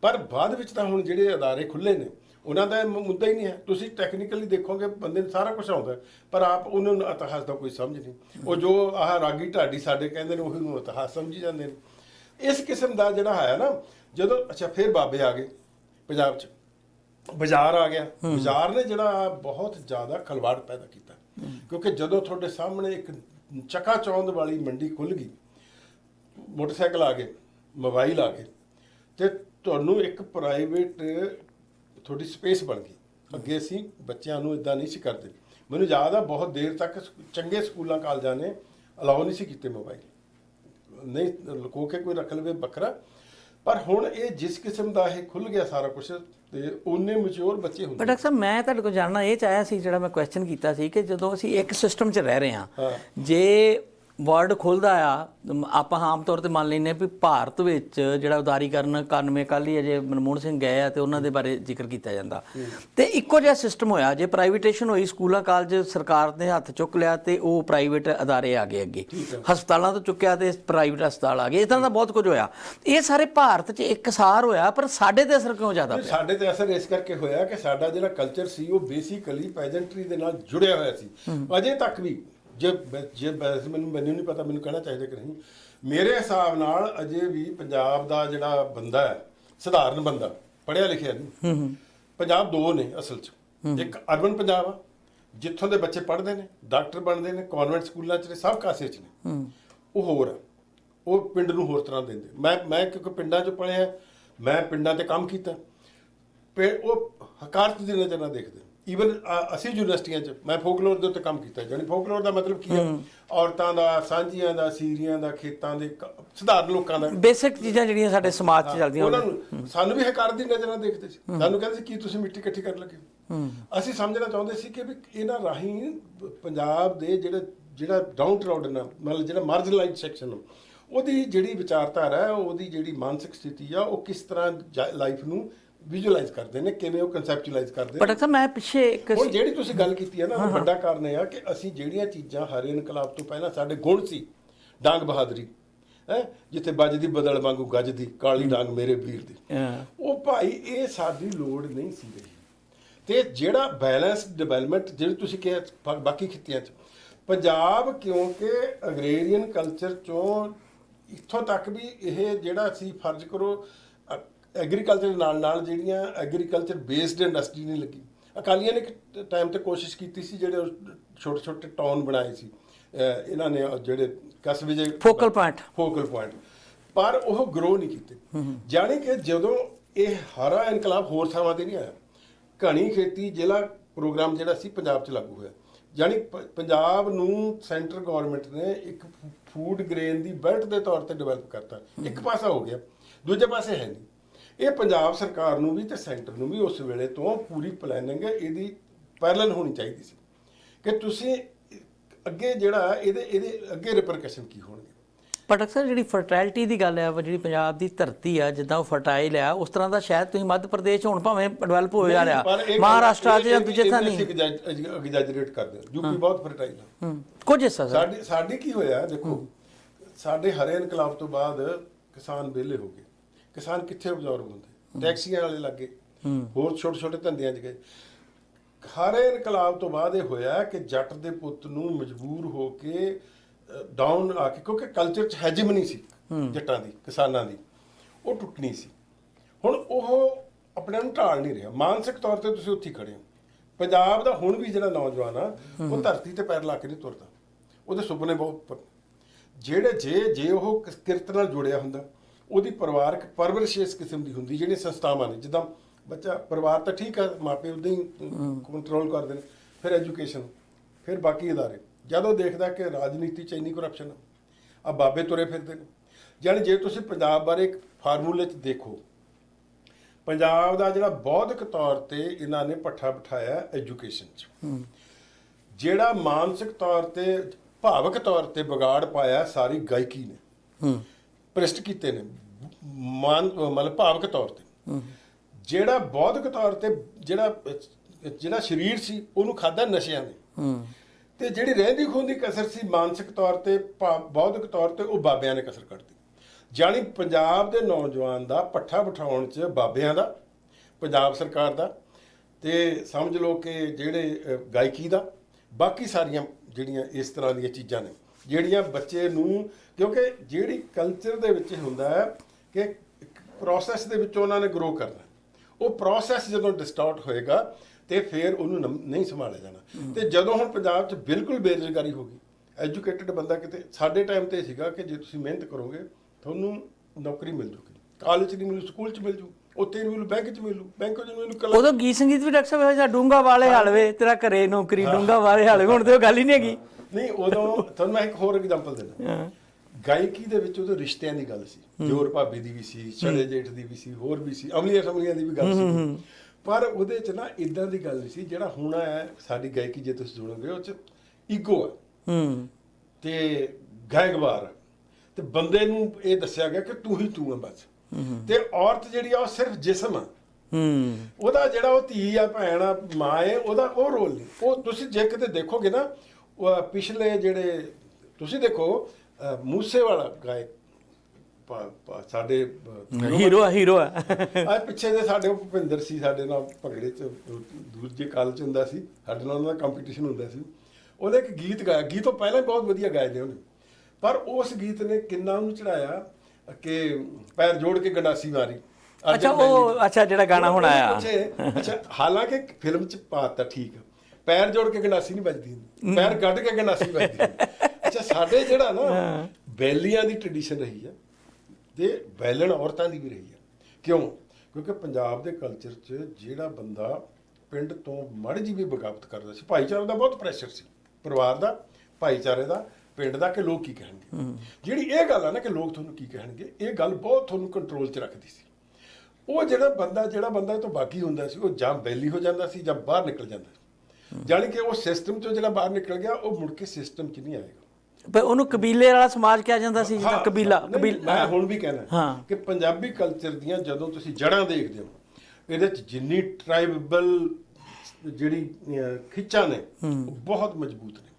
ਪਰ ਬਾਅਦ ਵਿੱਚ ਤਾਂ ਹੁਣ ਜਿਹੜੇ ਅਦਾਰੇ ਖੁੱਲੇ ਨੇ, ਉਹਨਾਂ ਦਾ ਮੁੱਦਾ ਹੀ ਨਹੀਂ ਹੈ। ਤੁਸੀਂ ਟੈਕਨੀਕਲੀ ਦੇਖੋਗੇ, ਬੰਦੇ ਨੂੰ ਸਾਰਾ ਕੁਝ ਆਉਂਦਾ ਪਰ ਆਪ ਉਹਨਾਂ ਨੂੰ ਇਤਿਹਾਸ ਦਾ ਕੋਈ ਸਮਝ ਨਹੀਂ। ਉਹ ਜੋ ਆਹ ਰਾਗੀ ਢਾਡੀ ਸਾਡੇ ਕਹਿੰਦੇ ਨੇ, ਉਹੀ ਨੂੰ ਇਤਿਹਾਸ ਸਮਝੀ ਜਾਂਦੇ ਨੇ। ਇਸ ਕਿਸਮ ਦਾ ਜਿਹੜਾ ਹੈ ਨਾ, ਜਦੋਂ, ਅੱਛਾ, ਫਿਰ ਬਾਬੇ ਆ ਗਏ ਪੰਜਾਬ 'ਚ। ਬਾਜ਼ਾਰ ਆ ਗਿਆ। ਬਾਜ਼ਾਰ ਨੇ ਜਿਹੜਾ ਬਹੁਤ ਜ਼ਿਆਦਾ ਖਲਵਾੜ ਪੈਦਾ ਕੀਤਾ। ਕਿਉਂਕਿ ਜਦੋਂ ਤੁਹਾਡੇ ਸਾਹਮਣੇ ਇੱਕ ਚੱਕਾ ਚੌਂਦ ਵਾਲੀ ਮੰਡੀ ਖੁੱਲ ਗਈ, ਮੋਟਰਸਾਈਕਲ ਆ ਗਏ, ਮੋਬਾਈਲ ਆ ਗਏ, ਤੇ ਤੁਹਾਨੂੰ ਇੱਕ ਪ੍ਰਾਈਵੇਟ ਤੁਹਾਡੀ ਸਪੇਸ ਬਣ ਗਈ। ਅੱਗੇ ਅਸੀਂ ਬੱਚਿਆਂ ਨੂੰ ਇਦਾਂ ਨਹੀਂ ਸੀ ਕਰਦੇ। ਮੈਨੂੰ ਯਾਦ ਆ ਬਹੁਤ ਦੇਰ ਤੱਕ ਚੰਗੇ ਸਕੂਲਾਂ, ਕਾਲਜਾਂ ਨੇ ਅਲਾਉ ਨਹੀਂ ਸੀ ਕੀਤੇ ਮੋਬਾਈਲ। ਨਹੀਂ, ਲੁਕੋ ਕੇ ਕੋਈ ਰੱਖ ਲਵੇ ਵੱਖਰਾ ਪਰ ਹੁਣ ਇਹ ਜਿਸ ਕਿਸਮ ਦਾ ਇਹ ਖੁੱਲ ਗਿਆ ਸਾਰਾ ਕੁਝ ਤੇ ਉਹਨੇ ਮੈਚੁਰ ਬੱਚੇ ਪਰ ਹੁੰਦੇ ਡਾਕਟਰ ਸਾਹਿਬ ਮੈਂ ਤੁਹਾਡੇ ਕੋਲ ਜਾਣਨਾ ਇਹ ਚਾਹਿਆ ਸੀ ਜਿਹੜਾ ਮੈਂ ਕੁਐਸਚਨ ਕੀਤਾ ਸੀ ਕਿ ਜਦੋਂ ਅਸੀਂ ਇੱਕ ਸਿਸਟਮ 'ਚ ਰਹਿ ਰਹੇ। ਹਾਂ ਜੇ ਵਰਡ ਖੁੱਲਦਾ ਆ ਆਪਾਂ ਆਮ ਤੌਰ ਤੇ ਮੰਨ ਲੈਂਦੇ ਹਾਂ ਵੀ ਭਾਰਤ ਵਿੱਚ ਜਿਹੜਾ ਉਦਾਰੀਕਰਨ 91 ਕੱਲ੍ਹ ਹੀ ਅਜੇ ਮਨਮੋਹਨ ਸਿੰਘ ਗਏ ਆ ਤੇ ਉਹਨਾਂ ਦੇ ਬਾਰੇ ਜ਼ਿਕਰ ਕੀਤਾ ਜਾਂਦਾ। ਤੇ ਇੱਕੋ ਜਿਹਾ ਸਿਸਟਮ ਹੋਇਆ ਜੇ ਪ੍ਰਾਈਵੇਟੇਸ਼ਨ ਹੋਈ ਸਕੂਲਾਂ ਕਾਲਜ ਸਰਕਾਰ ਨੇ ਹੱਥ ਚੁੱਕ ਲਿਆ ਤੇ ਉਹ ਪ੍ਰਾਈਵੇਟ ਅਦਾਰੇ ਆ ਗਏ ਅੱਗੇ। ਹਸਪਤਾਲਾਂ ਤੋਂ ਚੁੱਕਿਆ ਤੇ ਪ੍ਰਾਈਵੇਟ ਹਸਪਤਾਲ ਆ ਗਏ। ਇਸ ਤਰ੍ਹਾਂ ਦਾ ਬਹੁਤ ਕੁਝ ਹੋਇਆ। ਇਹ ਸਾਰੇ ਭਾਰਤ 'ਚ ਇੱਕਸਾਰ ਹੋਇਆ ਪਰ ਸਾਡੇ ਤੇ ਅਸਰ ਕਿਉਂ ਜ਼ਿਆਦਾ ਤੇ ਸਾਡੇ ਤੇ ਅਸਰ ਇਸ ਕਰਕੇ ਹੋਇਆ ਕਿ ਸਾਡਾ ਜਿਹੜਾ ਕਲਚਰ ਸੀ ਉਹ ਬੇਸਿਕਲੀ ਪੈਜੈਂਟਰੀ ਦੇ ਨਾਲ ਜੁੜਿਆ ਹੋਇਆ ਸੀ। ਅਜੇ ਤੱਕ ਵੀ ਜੇ ਜੇ ਵੈਸੇ ਮੈਨੂੰ ਮੈਨੂੰ ਨਹੀਂ ਪਤਾ ਮੈਨੂੰ ਕਹਿਣਾ ਚਾਹੀਦਾ ਕਿ ਨਹੀਂ। ਮੇਰੇ ਹਿਸਾਬ ਨਾਲ ਅਜੇ ਵੀ ਪੰਜਾਬ ਦਾ ਜਿਹੜਾ ਬੰਦਾ ਹੈ ਸਧਾਰਨ ਬੰਦਾ ਪੜ੍ਹਿਆ ਲਿਖਿਆ ਨਹੀਂ। ਪੰਜਾਬ ਦੋ ਨੇ ਅਸਲ 'ਚ। ਇੱਕ ਅਰਬਨ ਪੰਜਾਬ ਆ ਜਿੱਥੋਂ ਦੇ ਬੱਚੇ ਪੜ੍ਹਦੇ ਨੇ ਡਾਕਟਰ ਬਣਦੇ ਨੇ ਕਨਵੈਂਟ ਸਕੂਲਾਂ 'ਚ ਨੇ ਸਭ ਕਾਸੇ 'ਚ ਨੇ। ਉਹ ਹੋਰ ਆ। ਉਹ ਪਿੰਡ ਨੂੰ ਹੋਰ ਤਰ੍ਹਾਂ ਦਿੰਦੇ। ਮੈਂ ਮੈਂ ਕਿਉਂਕਿ ਪਿੰਡਾਂ 'ਚ ਪੜ੍ਹਿਆ ਮੈਂ ਪਿੰਡਾਂ ਤੇ ਕੰਮ ਕੀਤਾ। ਪੇ ਉਹ ਹਕਾਰਤ ਦੀ ਨਜ਼ਰ ਨਾਲ ਦੇਖਦੇ। ਈਵਨ ਅਸੀਂ ਯੂਨੀਵਰਸਿਟੀਆਂ 'ਚ ਮੈਂ ਫੋਕਲੋਰ ਦੇ ਉੱਤੇ ਕੰਮ ਕੀਤਾ ਜਾਨੀ ਫੋਕਲੋਰ ਦਾ ਮਤਲਬ ਕੀ ਹੈ? ਔਰਤਾਂ ਦਾ ਸਾਂਝੀਆਂ ਦਾ ਸੀਰੀਆਂ ਦਾ ਖੇਤਾਂ ਦੇ ਸਧਾਰਨ ਲੋਕਾਂ ਦਾ। ਬੇਸਿਕ ਚੀਜ਼ਾਂ ਜਿਹੜੀਆਂ ਸਾਡੇ ਸਮਾਜ 'ਚ ਚੱਲਦੀਆਂ ਉਹਨਾਂ ਨੂੰ ਸਾਨੂੰ ਵੀ ਹਕਾਰਤ ਦੀ ਨਜ਼ਰ ਦੇਖਦੇ ਸੀ। ਸਾਨੂੰ ਕਹਿੰਦੇ ਸੀ ਕੀ ਤੁਸੀਂ ਮਿੱਟੀ ਇਕੱਠੀ ਕਰਨ ਲੱਗੇ? ਅਸੀਂ ਸਮਝਣਾ ਚਾਹੁੰਦੇ ਸੀ ਕਿ ਵੀ ਇਹਨਾਂ ਰਾਹੀਂ ਪੰਜਾਬ ਦੇ ਜਿਹੜੇ ਜਿਹੜਾ ਡਾਊਨ ਟਰਾਡਨ ਮਤਲਬ ਜਿਹੜਾ ਮਾਰਜਨਲਾਈਜ਼ਡ ਸੈਕਸ਼ਨ ਉਹਦੀ ਜਿਹੜੀ ਵਿਚਾਰਧਾਰਾ ਹੈ ਉਹਦੀ ਜਿਹੜੀ ਮਾਨਸਿਕ ਸਥਿਤੀ ਆ ਉਹ ਕਿਸ ਤਰ੍ਹਾਂ ਲਾਈਫ ਨੂੰ ਵਿਜ਼ੂਅਲਾਈਜ਼ ਕਰਦੇ ਨੇ ਕਿਵੇਂ ਉਹ ਕਨਸੈਪਚੁਅਲਾਈਜ਼ ਕਰਦੇ ਨੇ। ਪਰ ਅਕਸਰ ਮੈਂ ਪਿੱਛੇ ਇੱਕ ਹੁਣ ਜਿਹੜੀ ਤੁਸੀਂ ਗੱਲ ਕੀਤੀ ਹੈ ਨਾ ਉਹ ਵੱਡਾ ਕਾਰਨ ਇਹ ਆ ਕਿ ਅਸੀਂ ਜਿਹੜੀਆਂ ਚੀਜ਼ਾਂ ਹਰੇ ਇਨਕਲਾਬ ਤੋਂ ਪਹਿਲਾਂ ਸਾਡੇ ਗੁਣ ਸੀ ਡਾਂਗ ਬਹਾਦਰੀ ਹੈ ਜਿੱਥੇ ਵੱਜਦੀ ਬਦਲ ਵਾਂਗੂ ਗੱਜਦੀ ਕਾਲੀ ਡਾਂਗ ਮੇਰੇ ਵੀਰ ਦੀ। ਉਹ ਭਾਈ ਇਹ ਸਾਡੀ ਲੋੜ ਨਹੀਂ ਸੀ ਰਹੀ। ਤੇ ਜਿਹੜਾ ਬੈਲੈਂਸ ਡਿਵੈਲਪਮੈਂਟ ਜਿਹੜੀ ਤੁਸੀਂ ਕਿਹਾ ਬਾਕੀ ਖਿੱਤਿਆਂ 'ਚ ਪੰਜਾਬ ਕਿਉਂਕਿ ਅਗਰੇਰੀਅਨ ਕਲਚਰ ਚੋਂ ਇੱਥੋਂ ਤੱਕ ਵੀ ਇਹ ਜਿਹੜਾ ਸੀ ਫਰਜ਼ ਕਰੋ ਐਗਰੀਕਲਚਰ ਦੇ ਨਾਲ ਨਾਲ ਜਿਹੜੀਆਂ ਐਗਰੀਕਲਚਰ ਬੇਸਡ ਇੰਡਸਟਰੀ ਨਹੀਂ ਲੱਗੀ। ਅਕਾਲੀਆਂ ਨੇ ਇੱਕ ਟਾਈਮ ਤੇ ਕੋਸ਼ਿਸ਼ ਕੀਤੀ ਸੀ ਜਿਹੜੇ ਛੋਟੇ ਛੋਟੇ ਟਾਊਨ ਬਣਾਏ ਸੀ। ਇਹਨਾਂ ਨੇ ਜਿਹੜੇ ਕਸਬੇ ਜੇ Focal point. ਫੋਕਲ ਪੁਆਇੰਟ ਪਰ ਉਹ ਗਰੋ ਨਹੀਂ ਕੀਤੇ। ਜਾਣੀ ਕਿ ਜਦੋਂ ਇਹ ਹਰਾ ਇਨਕਲਾਬ ਹੋਰ ਥਾਵਾਂ ਤੇ ਨਹੀਂ ਆਇਆ ਘਣੀ ਖੇਤੀ ਜ਼ਿਲ੍ਹਾ ਪ੍ਰੋਗਰਾਮ ਜਿਹੜਾ ਸੀ ਪੰਜਾਬ 'ਚ ਲਾਗੂ ਹੋਇਆ। ਪ- ਪੰਜਾਬ ਨੂੰ ਸੈਂਟਰ ਗਵਰਨਮੈਂਟ ਨੇ ਇੱਕ ਫੂਡ ਗ੍ਰੇਨ ਦੀ ਬੈਲਟ ਦੇ ਤੌਰ ਤੇ ਡਿਵੈਲਪ ਕਰਤਾ। ਇੱਕ ਪਾਸਾ ਹੋ ਗਿਆ ਦੂਜੇ ਪਾਸੇ ਹੈ ਨਹੀਂ। ਇਹ ਪੰਜਾਬ ਸਰਕਾਰ ਨੂੰ ਵੀ ਤੇ ਸੈਂਟਰ ਨੂੰ ਵੀ ਉਸ ਵੇਲੇ ਤੋਂ ਪੂਰੀ ਪਲੈਨਿੰਗ ਇਹਦੀ ਪੈਰਲਲ ਹੋਣੀ ਚਾਹੀਦੀ ਸੀ ਕਿ ਤੁਸੀਂ ਅੱਗੇ ਜਿਹੜਾ ਇਹਦੇ ਇਹਦੇ ਅੱਗੇ ਰਿਪਰਕਸ਼ਨ ਕੀ ਹੋਣਗੇ? ਪਰ ਅਕਸਰ ਜਿਹੜੀ ਫਰਟੈਲਿਟੀ ਦੀ ਗੱਲ ਹੈ ਉਹ ਜਿਹੜੀ ਪੰਜਾਬ ਦੀ ਧਰਤੀ ਆ ਜਿੱਦਾਂ ਉਹ ਫਰਟਾਈਲ ਆ ਉਸ ਤਰ੍ਹਾਂ ਦਾ ਸ਼ਾਇਦ ਤੁਸੀਂ ਮੱਧ ਪ੍ਰਦੇਸ਼ ਹੁਣ ਭਾਵੇਂ ਡਿਵੈਲਪ ਹੋ ਜਾ ਰਿਹਾ ਮਹਾਰਾਸ਼ਟਰ 'ਚ ਜਾਂ ਦੂਜੇ ਥਾਂ ਨਹੀਂ। ਐਗਜ਼ੈਜਰੇਟ ਕਰਦੇ ਯੂਪੀ ਬਹੁਤ ਫਰਟਾਈਲ ਆ। ਹੂੰ, ਕੁਝ ਹਿੱਸਾ ਸਰ। ਸਾਡੀ ਸਾਡੀ ਕੀ ਹੋਇਆ ਦੇਖੋ ਸਾਡੇ ਹਰੇ ਇਨਕਲਾਬ ਤੋਂ ਬਾਅਦ ਕਿਸਾਨ ਵਿਹਲੇ ਹੋ ਗਏ। ਕਿਸਾਨ ਕਿੱਥੇ ਅਬਜ਼ਰਵ ਹੁੰਦੇ? ਟੈਕਸੀਆਂ ਵਾਲੇ ਲੱਗੇ। ਹੋਰ ਛੋਟੇ ਛੋਟੇ ਧੰਦਿਆਂ 'ਚ ਗਏ। ਹਰੇ ਇਨਕਲਾਬ ਤੋਂ ਬਾਅਦ ਇਹ ਹੋਇਆ ਕਿ ਜੱਟ ਦੇ ਪੁੱਤ ਨੂੰ ਮਜਬੂਰ ਹੋ ਕੇ ਡਾਊਨ ਆ ਕੇ ਕਿਉਂਕਿ ਕਲਚਰ 'ਚ ਹੈਜਮਨੀ ਸੀ ਜੱਟਾਂ ਦੀ ਕਿਸਾਨਾਂ ਦੀ। ਉਹ ਟੁੱਟਣੀ ਸੀ। ਹੁਣ ਉਹ ਆਪਣੇ ਨੂੰ ਢਾਲ ਨਹੀਂ ਰਿਹਾ। ਮਾਨਸਿਕ ਤੌਰ ਤੇ ਤੁਸੀਂ ਉੱਥੇ ਖੜੇ ਹੋ। ਪੰਜਾਬ ਦਾ ਹੁਣ ਵੀ ਜਿਹੜਾ ਨੌਜਵਾਨ ਆ ਉਹ ਧਰਤੀ ਤੇ ਪੈਰ ਲਾ ਕੇ ਨਹੀਂ ਤੁਰਦਾ। ਉਹਦੇ ਸੁਪਨੇ ਬਹੁਤ ਜਿਹੜੇ ਜੇ ਜੇ ਉਹ ਕਿਰਤ ਨਾਲ ਜੁੜਿਆ ਹੁੰਦਾ ਉਹਦੀ ਪਰਿਵਾਰਕ ਪਰਵਰਿਸ਼ ਇਸ ਕਿਸਮ ਦੀ ਹੁੰਦੀ ਜਿਹੜੀਆਂ ਸੰਸਥਾਵਾਂ ਨੇ ਜਿੱਦਾਂ ਬੱਚਾ ਪਰਿਵਾਰ ਤਾਂ ਠੀਕ ਆ ਮਾਪੇ ਉਦਾਂ ਹੀ ਕੰਟਰੋਲ ਕਰਦੇ ਨੇ ਫਿਰ ਐਜੂਕੇਸ਼ਨ ਫਿਰ ਬਾਕੀ ادارے ਜਦੋਂ ਦੇਖਦਾ ਕਿ ਰਾਜਨੀਤੀ ਚ ਇੰਨੀ ਕਰਪਸ਼ਨ ਆ ਬਾਬੇ ਤੁਰੇ ਫਿਰਦੇ ਨੇ ਯਾਨੀ ਜੇ ਤੁਸੀਂ ਪੰਜਾਬ ਬਾਰੇ ਇੱਕ ਫਾਰਮੂਲੇ 'ਚ ਦੇਖੋ ਪੰਜਾਬ ਦਾ ਜਿਹੜਾ ਬੌਧਿਕ ਤੌਰ ਤੇ ਇਹਨਾਂ ਨੇ ਪੱਠਾ ਬਿਠਾਇਆ ਐਜੂਕੇਸ਼ਨ 'ਚ ਜਿਹੜਾ ਮਾਨਸਿਕ ਤੌਰ ਤੇ ਭਾਵਕ ਤੌਰ ਤੇ ਵਿਗਾੜ ਪਾਇਆ ਸਾਰੀ ਗਾਇਕੀ ਨੇ ਹੂੰ ਭ੍ਰਿਸ਼ਟ ਕੀਤੇ ਨੇ। ਮਾਨ ਮਤਲਬ ਭਾਵਕ ਤੌਰ ਤੇ। ਜਿਹੜਾ ਬੌਧਿਕ ਤੌਰ ਤੇ ਜਿਹੜਾ ਜਿਹੜਾ ਸਰੀਰ ਸੀ ਉਹਨੂੰ ਖਾਦਾ ਨਸ਼ਿਆਂ ਨੇ। ਤੇ ਜਿਹੜੀ ਰਹਿੰਦੀ ਖੂੰਦੀ ਕਸਰ ਸੀ ਮਾਨਸਿਕ ਤੌਰ ਤੇ ਬੌਧਿਕ ਤੌਰ ਤੇ ਉਹ ਬਾਬਿਆਂ ਨੇ ਕਸਰ ਕੱਢਤੀ ਜਾਣੀ ਪੰਜਾਬ ਦੇ ਨੌਜਵਾਨ ਦਾ ਪੱਠਾ ਬਿਠਾਉਣ 'ਚ ਬਾਬਿਆਂ ਦਾ ਪੰਜਾਬ ਸਰਕਾਰ ਦਾ ਤੇ ਸਮਝ ਲਓ ਕਿ ਜਿਹੜੇ ਗਾਇਕੀ ਦਾ ਬਾਕੀ ਸਾਰੀਆਂ ਜਿਹੜੀਆਂ ਇਸ ਤਰ੍ਹਾਂ ਦੀਆਂ ਚੀਜ਼ਾਂ ਨੇ। ਜਿਹੜੀਆਂ ਬੱਚੇ ਨੂੰ ਕਿਉਂਕਿ ਜਿਹੜੀ ਕਲਚਰ ਦੇ ਵਿੱਚ ਹੁੰਦਾ ਹੈ ਕਿ ਪ੍ਰੋਸੈਸ ਦੇ ਵਿੱਚ ਉਹਨਾਂ ਨੇ ਗਰੋ ਕਰਨਾ ਉਹ ਪ੍ਰੋਸੈਸ ਜਦੋਂ ਡਿਸਟਾਰਟ ਹੋਏਗਾ ਤੇ ਫਿਰ ਉਹਨੂੰ ਨਹੀਂ ਸੰਭਾਲਿਆ ਜਾਣਾ। ਤੇ ਜਦੋਂ ਹੁਣ ਪੰਜਾਬ 'ਚ ਬਿਲਕੁਲ ਬੇਰੁਜ਼ਗਾਰੀ ਹੋ ਗਈ ਐਜੂਕੇਟਿਡ ਬੰਦਾ ਕਿਤੇ ਸਾਡੇ ਟਾਈਮ ਤੇ ਸੀਗਾ ਕਿ ਜੇ ਤੁਸੀਂ ਮਿਹਨਤ ਕਰੋਗੇ ਤੁਹਾਨੂੰ ਨੌਕਰੀ ਮਿਲ ਜੂਗੀ। ਕਾਲਜ 'ਚ ਨਹੀਂ ਮਿਲੂ ਸਕੂਲ 'ਚ ਮਿਲ ਜੂ ਉੱਥੇ ਨਹੀਂ ਮਿਲੂ ਬੈਂਕ 'ਚ ਮਿਲੂ ਬੈਂਕ 'ਚ ਮਿਲੂ ਕਲਾ ਉਦੋਂ ਗੀਤ ਸੰਗੀਤ ਵੀ ਡਾਕਟਰ ਸਾਹਿਬ ਜਿਹਾ ਡੂੰਗਾ ਵਾਲੇ ਹਲਵੇ ਤੇਰਾ ਘਰੇ ਨੌਕਰੀ ਡੂੰਗਾ ਵਾਲੇ ਹਲਵੇ ਹੁਣ ਤੇ ਉਹ ਗੱਲ ਹੀ ਨਹੀਂ ਹੈਗੀ। ਨਹੀਂ ਉਦੋਂ ਤੁਹਾਨੂੰ ਮੈਂ ਇੱਕ ਹੋਰ ਐਗਜ਼ਾਮਪਲ ਦਿੰਦਾ। ਗਾਇਕੀ ਦੇ ਵਿੱਚ ਉਦੋਂ ਰਿਸ਼ਤਿਆਂ ਦੀ ਗੱਲ ਸੀ। ਜੋਰ ਭਾਬੀ ਦੀ ਵੀ ਸੀ ਛੜੇ ਜੇਠ ਦੀ ਵੀ ਸੀ ਹੋਰ ਵੀ ਸੀ ਅਮਲੀਆਂ ਸਮਲੀਆਂ ਦੀ ਵੀ ਗੱਲ ਸੀ। ਪਰ ਉਹਦੇ ਚ ਨਾ ਇਦਾਂ ਦੀ ਗੱਲ ਨਹੀਂ ਸੀ ਜਿਹੜਾ ਹੁਣ ਹੈ ਸਾਡੀ ਗਾਇਕੀ ਜੇ ਤੁਸੀਂ ਸੁਣੋਗੇ ਉਹ ਚ ਈਗੋ ਹੈ। ਹੂੰ। ਤੇ ਗਾਇਕਵਾਰ ਤੇ ਬੰਦੇ ਨੂੰ ਇਹ ਦੱਸਿਆ ਗਿਆ ਕਿ ਤੂੰ ਹੀ ਤੂੰ ਹੈ ਬਸ। ਤੇ ਔਰਤ ਜਿਹੜੀ ਆ ਉਹ ਸਿਰਫ ਜਿਸਮ ਆ ਹੂੰ। ਉਹਦਾ ਜਿਹੜਾ ਉਹ ਧੀ ਆ ਭੈਣ ਆ ਮਾਂ ਹੈ ਉਹਦਾ ਉਹ ਰੋਲ ਨਹੀਂ। ਉਹ ਤੁਸੀਂ ਜੇ ਕਿਤੇ ਦੇਖੋਗੇ ਨਾ ਉਹ ਪਿਛਲੇ ਜਿਹੜੇ ਤੁਸੀਂ ਦੇਖੋ ਮੂਸੇ ਵਾਲਾ ਗਾਇਕ ਸਾਡੇ ਹੀਰੋ ਆ ਹੀਰੋ ਆ ਆ ਪਿੱਛੇ ਦੇ ਸਾਡੇ ਭੁਪਿੰਦਰ ਸੀ ਸਾਡੇ ਨਾਲ ਭੰਗੜੇ ਚ ਦੂਜੇ ਕਾਲਜ ਚ ਹੁੰਦਾ ਸੀ ਸਾਡੇ ਨਾਲ ਉਹਨਾਂ ਦਾ ਕੰਪੀਟੀਸ਼ਨ ਹੁੰਦਾ ਸੀ ਉਹਨੇ ਇੱਕ ਗੀਤ ਗਾਇਆ ਗੀਤ ਤੋਂ ਪਹਿਲਾਂ ਹੀ ਬਹੁਤ ਵਧੀਆ ਗਾਏ ਨੇ ਉਹਨੇ ਪਰ ਉਸ ਗੀਤ ਨੇ ਕਿੰਨਾ ਉਹਨੂੰ ਚੜਾਇਆ ਕਿ ਪੈਰ ਜੋੜ ਕੇ ਗੰਡਾਸੀ ਮਾਰੀ ਅੱਛਾ, ਉਹ-। ਅੱਛਾ, ਜਿਹੜਾ ਗਾਣਾ ਹੁਣ ਆਇਆ। ਅੱਛਾ ਹਾਲਾਂਕਿ ਫਿਲਮ ਚ ਪਾਤਾ ਠੀਕ ਪੈਰ ਜੋੜ ਕੇ ਗੰਡਾਸੀ ਨਹੀਂ ਵੱਜਦੀ। ਪੈਰ ਗੱਡ ਕੇ ਗੰਡਾਸੀ ਵੱਜਦੀ। ਅੱਛਾ ਸਾਡੇ ਜਿਹੜਾ ਨਾ ਬੈਲੀਆਂ ਦੀ ਟ੍ਰੈਡੀਸ਼ਨ ਰਹੀ ਆ ਤੇ ਬੈਲਣ ਔਰਤਾਂ ਦੀ ਵੀ ਰਹੀ ਆ। ਕਿਉਂ? ਕਿਉਂਕਿ ਪੰਜਾਬ ਦੇ ਕਲਚਰ 'ਚ ਜਿਹੜਾ ਬੰਦਾ ਪਿੰਡ ਤੋਂ ਮੜ ਜੀ ਵੀ ਬਗਾਵਤ ਕਰਦਾ ਸੀ ਭਾਈਚਾਰੇ ਦਾ ਬਹੁਤ ਪ੍ਰੈਸ਼ਰ ਸੀ। ਪਰਿਵਾਰ ਦਾ ਭਾਈਚਾਰੇ ਦਾ ਪਿੰਡ ਦਾ ਕਿ ਲੋਕ ਕੀ ਕਹਿਣਗੇ? ਜਿਹੜੀ ਇਹ ਗੱਲ ਆ ਨਾ ਕਿ ਲੋਕ ਤੁਹਾਨੂੰ ਕੀ ਕਹਿਣਗੇ ਇਹ ਗੱਲ ਬਹੁਤ ਤੁਹਾਨੂੰ ਕੰਟਰੋਲ 'ਚ ਰੱਖਦੀ ਸੀ। ਉਹ ਜਿਹੜਾ ਬੰਦਾ ਜਿਹੜਾ ਬੰਦਾ ਇਹ ਤੋਂ ਬਾਕੀ ਹੁੰਦਾ ਸੀ ਉਹ ਜਾਂ ਬੈਲੀ ਹੋ ਜਾਂਦਾ ਸੀ ਜਾਂ ਬਾਹਰ ਨਿਕਲ ਜਾਂਦਾ ਸੀ। ਜਾਣੀ ਕਿ ਉਹ ਸਿਸਟਮ 'ਚੋਂ ਜਿਹੜਾ ਬਾਹਰ ਨਿਕਲ ਗਿਆ ਉਹ ਮੁੜ ਕੇ ਸਿਸਟਮ 'ਚ ਨਹੀਂ ਆਏਗਾ। ਪਰ ਉਹਨੂੰ ਕਬੀਲੇ ਵਾਲਾ ਸਮਾਜ ਕਿਹਾ ਜਾਂਦਾ ਸੀ ਜਿੱਦਾਂ ਕਬੀਲਾ ਕਬੀਲ ਮੈਂ ਹੁਣ ਵੀ ਕਹਿਣਾ। ਕਿ ਪੰਜਾਬੀ ਕਲਚਰ ਦੀਆਂ ਜਦੋਂ ਤੁਸੀਂ ਜੜਾਂ ਦੇਖਦੇ ਹੋ ਇਹਦੇ ਚ ਜਿੰਨੀ ਟ੍ਰਾਈਬਲ ਜਿਹੜੀ ਖਿੱਚਾਂ ਨੇ ਉਹ ਬਹੁਤ ਮਜ਼ਬੂਤ ਨੇ।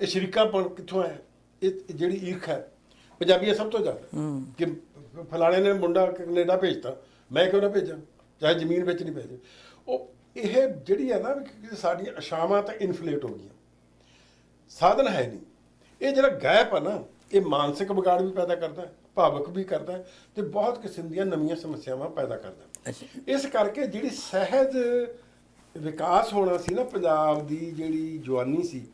ਇਹ ਸ਼ਰੀਕਾਪਣ ਕਿੱਥੋਂ ਆਇਆ? ਇਹ ਇਹ ਜਿਹੜੀ ਈਰਖ ਹੈ ਪੰਜਾਬੀਆਂ ਸਭ ਤੋਂ ਜ਼ਿਆਦਾ। ਕਿ ਫਲਾਣੇ ਨੇ ਮੁੰਡਾ ਕੈਨੇਡਾ ਭੇਜਤਾ ਮੈਂ ਕਿਉਂ ਨਾ ਭੇਜਾਂ? ਚਾਹੇ ਜ਼ਮੀਨ ਵਿੱਚ ਨਹੀਂ ਭੇਜੇ। ਉਹ ਇਹ ਜਿਹੜੀ ਹੈ ਨਾ ਸਾਡੀਆਂ ਅਸ਼ਾਵਾਂ ਤਾਂ ਇਨਫਲੇਟ ਹੋ ਗਈਆਂ। ਸਾਧਨ ਹੈ ਨਹੀਂ। ਇਹ ਜਿਹੜਾ ਗੈਪ ਆ ਨਾ ਇਹ ਮਾਨਸਿਕ ਵਿਗਾੜ ਵੀ ਪੈਦਾ ਕਰਦਾ ਹੈ ਭਾਵਕ ਵੀ ਕਰਦਾ ਹੈ ਤੇ ਬਹੁਤ ਕਿਸਮ ਦੀਆਂ ਨਵੀਆਂ ਸਮੱਸਿਆਵਾਂ ਪੈਦਾ ਕਰਦਾ। ਹੈ। ਇਸ ਕਰਕੇ ਜਿਹੜੀ ਸਹਿਜ ਵਿਕਾਸ ਹੋਣਾ ਸੀ ਨਾ ਪੰਜਾਬ ਦੀ ਜਿਹੜੀ ਜਵਾਨੀ ਸੀ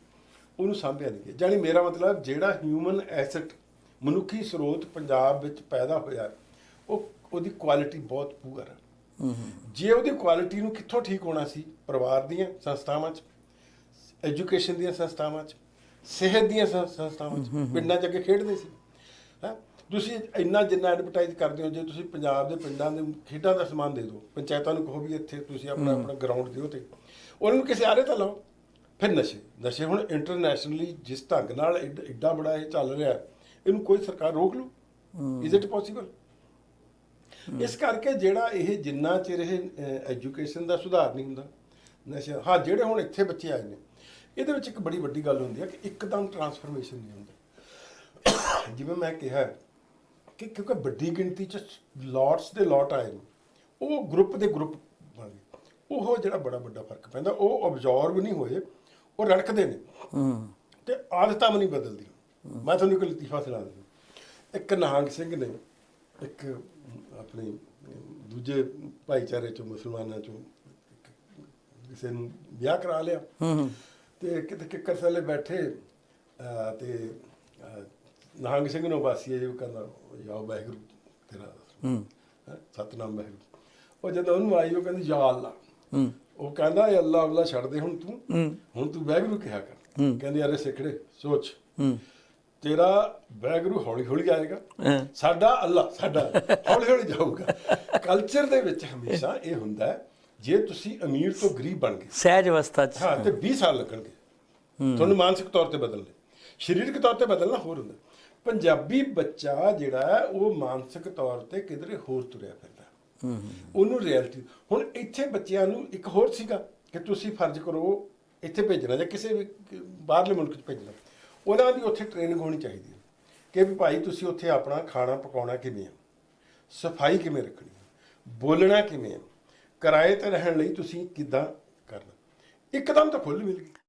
ਉਹਨੂੰ ਸਾਂਭਿਆ ਨਹੀਂ ਗਿਆ। ਜਾਨੀ ਮੇਰਾ ਮਤਲਬ ਜਿਹੜਾ ਹਿਊਮਨ ਐਸੈਟ ਮਨੁੱਖੀ ਸਰੋਤ ਪੰਜਾਬ ਵਿੱਚ ਪੈਦਾ ਹੋਇਆ ਉਹ ਉਹਦੀ ਕੁਆਲਿਟੀ ਬਹੁਤ ਪੂਅਰ ਹੈ ਜੇ ਉਹਦੀ ਕੁਆਲਿਟੀ ਨੂੰ ਕਿੱਥੋਂ ਠੀਕ ਹੋਣਾ ਸੀ ਪਰਿਵਾਰ ਦੀਆਂ ਸੰਸਥਾਵਾਂ 'ਚ ਐਜੂਕੇਸ਼ਨ ਦੀਆਂ ਸੰਸਥਾਵਾਂ 'ਚ ਸਿਹਤ ਦੀਆਂ ਸੰਸਥਾਵਾਂ 'ਚ ਪਿੰਡਾਂ 'ਚ ਅੱਗੇ ਖੇਡਦੇ ਸੀ। ਹੈ? ਤੁਸੀਂ ਇੰਨਾ ਜਿੰਨਾ ਐਡਵਰਟਾਈਜ਼ ਕਰਦੇ ਹੋ ਜੇ ਤੁਸੀਂ ਪੰਜਾਬ ਦੇ ਪਿੰਡਾਂ ਦੇ ਖੇਡਾਂ ਦਾ ਸਮਾਨ ਦੇ ਦਿਓ ਪੰਚਾਇਤਾਂ ਨੂੰ ਕਹੋ ਵੀ ਇੱਥੇ ਤੁਸੀਂ ਆਪਣਾ ਆਪਣਾ ਗਰਾਊਂਡ ਦਿਓ ਤੇ ਉਹਨਾਂ ਨੂੰ ਕਿਸੇ ਆਰੇ ਤਾਂ ਲਾਓ। ਫਿਰ ਨਸ਼ੇ ਨਸ਼ੇ ਹੁਣ ਇੰਟਰਨੈਸ਼ਨਲੀ ਜਿਸ ਢੰਗ ਨਾਲ ਐਡ- ਐਡਾ ਬੜਾ ਇਹ ਚੱਲ ਰਿਹਾ ਇਹਨੂੰ ਕੋਈ ਸਰਕਾਰ ਰੋਕ ਲੂ ਇਜ਼ ਇਟ ਪੋਸੀਬਲ ਇਸ ਕਰਕੇ ਜਿਹੜਾ ਇਹ ਜਿੰਨਾ ਚਿਰ ਇਹ ਐਜੂਕੇਸ਼ਨ ਦਾ ਸੁਧਾਰ ਨਹੀਂ ਹੁੰਦਾ ਨਸ਼ਾ ਹਾਂ ਜਿਹੜੇ ਹੁਣ ਇੱਥੇ ਬੱਚੇ ਆਏ ਨੇ ਇਹਦੇ ਵਿੱਚ ਇੱਕ ਬੜੀ ਵੱਡੀ ਗੱਲ ਹੁੰਦੀ ਹੈ ਕਿ ਇੱਕਦਮ ਟਰਾਂਸਫਰਮੇਸ਼ਨ ਨਹੀਂ ਹੁੰਦਾ। ਜਿਵੇਂ ਮੈਂ ਕਿਹਾ ਕਿ ਕਿਉਂਕਿ ਵੱਡੀ ਗਿਣਤੀ ਚ ਲੋਟਸ ਦੇ ਲੋਟ ਆਏ ਨੇ ਉਹ ਗਰੁੱਪ ਦੇ ਗਰੁੱਪ ਬਣ ਗਏ। ਉਹ ਜਿਹੜਾ ਬੜਾ ਵੱਡਾ ਫ਼ਰਕ ਪੈਂਦਾ ਉਹ ਅਬਜ਼ੌਰਬ ਨਹੀਂ ਹੋਏ ਉਹ ਰੜਕਦੇ ਨੇ। ਹੂੰ। ਤੇ ਆਦਤਾਂ ਵੀ ਨਹੀਂ ਬਦਲਦੀਆਂ। ਮੈਂ ਤੁਹਾਨੂੰ ਇੱਕ ਲਤੀਫਾ ਸੁਣਾ ਦਿੰਦਾ। ਇੱਕ ਨਿਹੰਗ ਸਿੰਘ ਨੇ ਇੱਕ ਆਪਣੇ ਦੂਜੇ ਭਾਈਚਾਰੇ ਚੋਂ ਮੁਸਲਮਾਨਾਂ ਚੋਂ ਕਿਸੇ ਨੂੰ ਵਿਆਹ ਕਰਾ ਲਿਆ। ਹੂੰ ਤੇ ਕਿਤੇ ਕਿੱਕਰ ਥੱਲੇ ਬੈਠੇ ਤੇ ਨਿਹੰਗ ਸਿੰਘ ਨੂੰ ਵਾਸੀ ਹੈ ਉਹ ਕਹਿੰਦਾ ਯਾ ਵਾਹਿਗੁਰੂ ਤੇਰਾ ਹੂੰ। ਸਤਨਾਮ ਵਾਹਿਗੁਰੂ। ਉਹ ਜਦੋਂ ਉਹਨੂੰ ਆਈ ਉਹ ਕਹਿੰਦੀ ਯਾ ਅੱਲਾ। ਹੂੰ। ਉਹ ਕਹਿੰਦਾ ਇਹ ਅੱਲਾ ਅੱਲਾ ਛੱਡ ਦੇ ਹੁਣ ਤੂੰ। ਹੁਣ ਤੂੰ ਵਾਹਿਗੁਰੂ ਕਿਹਾ ਕਰ। ਕਹਿੰਦੀ ਅਰੇ ਸਿੱਖੜੇ ਸੋਚ। ਹੂੰ। ਤੇਰਾ ਵਾਹਿਗੁਰੂ ਹੌਲੀ ਹੌਲੀ ਆਏਗਾ। ਸਾਡਾ ਅੱਲਾ ਸਾਡਾ ਹੌਲੀ ਹੌਲੀ ਜਾਊਗਾ। ਕਲਚਰ ਦੇ ਵਿੱਚ ਹਮੇਸ਼ਾ ਇਹ ਹੁੰਦਾ ਜੇ ਤੁਸੀਂ ਅਮੀਰ ਤੋਂ ਗਰੀਬ ਬਣ ਗਏ। ਸਹਿਜ ਅਵਸਥਾ ਚ। ਹਾਂ ਤੇ 20 ਸਾਲ ਲੱਗਣਗੇ। ਤੁਹਾਨੂੰ ਮਾਨਸਿਕ ਤੌਰ ਤੇ ਬਦਲਣੇ ਸਰੀਰਕ ਤੌਰ ਤੇ ਬਦਲਣਾ ਹੋਰ ਹੁੰਦਾ। ਪੰਜਾਬੀ ਬੱਚਾ ਜਿਹੜਾ ਉਹ ਮਾਨਸਿਕ ਤੌਰ ਤੇ ਕਿਧਰੇ ਹੋਰ ਤੁਰਿਆ ਫਿਰਦਾ। ਉਹਨੂੰ ਰਿਐਲਿਟੀ ਹੁਣ ਇੱਥੇ ਬੱਚਿਆਂ ਨੂੰ ਇੱਕ ਹੋਰ ਸੀਗਾ ਕਿ ਤੁਸੀਂ ਫਰਜ਼ ਕਰੋ ਇੱਥੇ ਭੇਜਣਾ ਜਾਂ ਕਿਸੇ ਵੀ ਬਾਹਰਲੇ ਮੁਲਕ 'ਚ ਭੇਜਣਾ। ਉਹਨਾਂ ਦੀ ਉੱਥੇ ਟ੍ਰੇਨਿੰਗ ਹੋਣੀ ਚਾਹੀਦੀ ਹੈ ਕਿ ਵੀ ਭਾਈ ਤੁਸੀਂ ਉੱਥੇ ਆਪਣਾ ਖਾਣਾ ਪਕਾਉਣਾ ਕਿਵੇਂ ਹੈ ਸਫ਼ਾਈ ਕਿਵੇਂ ਰੱਖਣੀ ਹੈ ਬੋਲਣਾ ਕਿਵੇਂ ਹੈ ਕਿਰਾਏ ਤੇ ਰਹਿਣ ਲਈ ਤੁਸੀਂ ਕਿੱਦਾਂ ਕਰਨਾ? ਇੱਕਦਮ ਤਾਂ ਖੁੱਲ ਮਿਲ ਗਈ।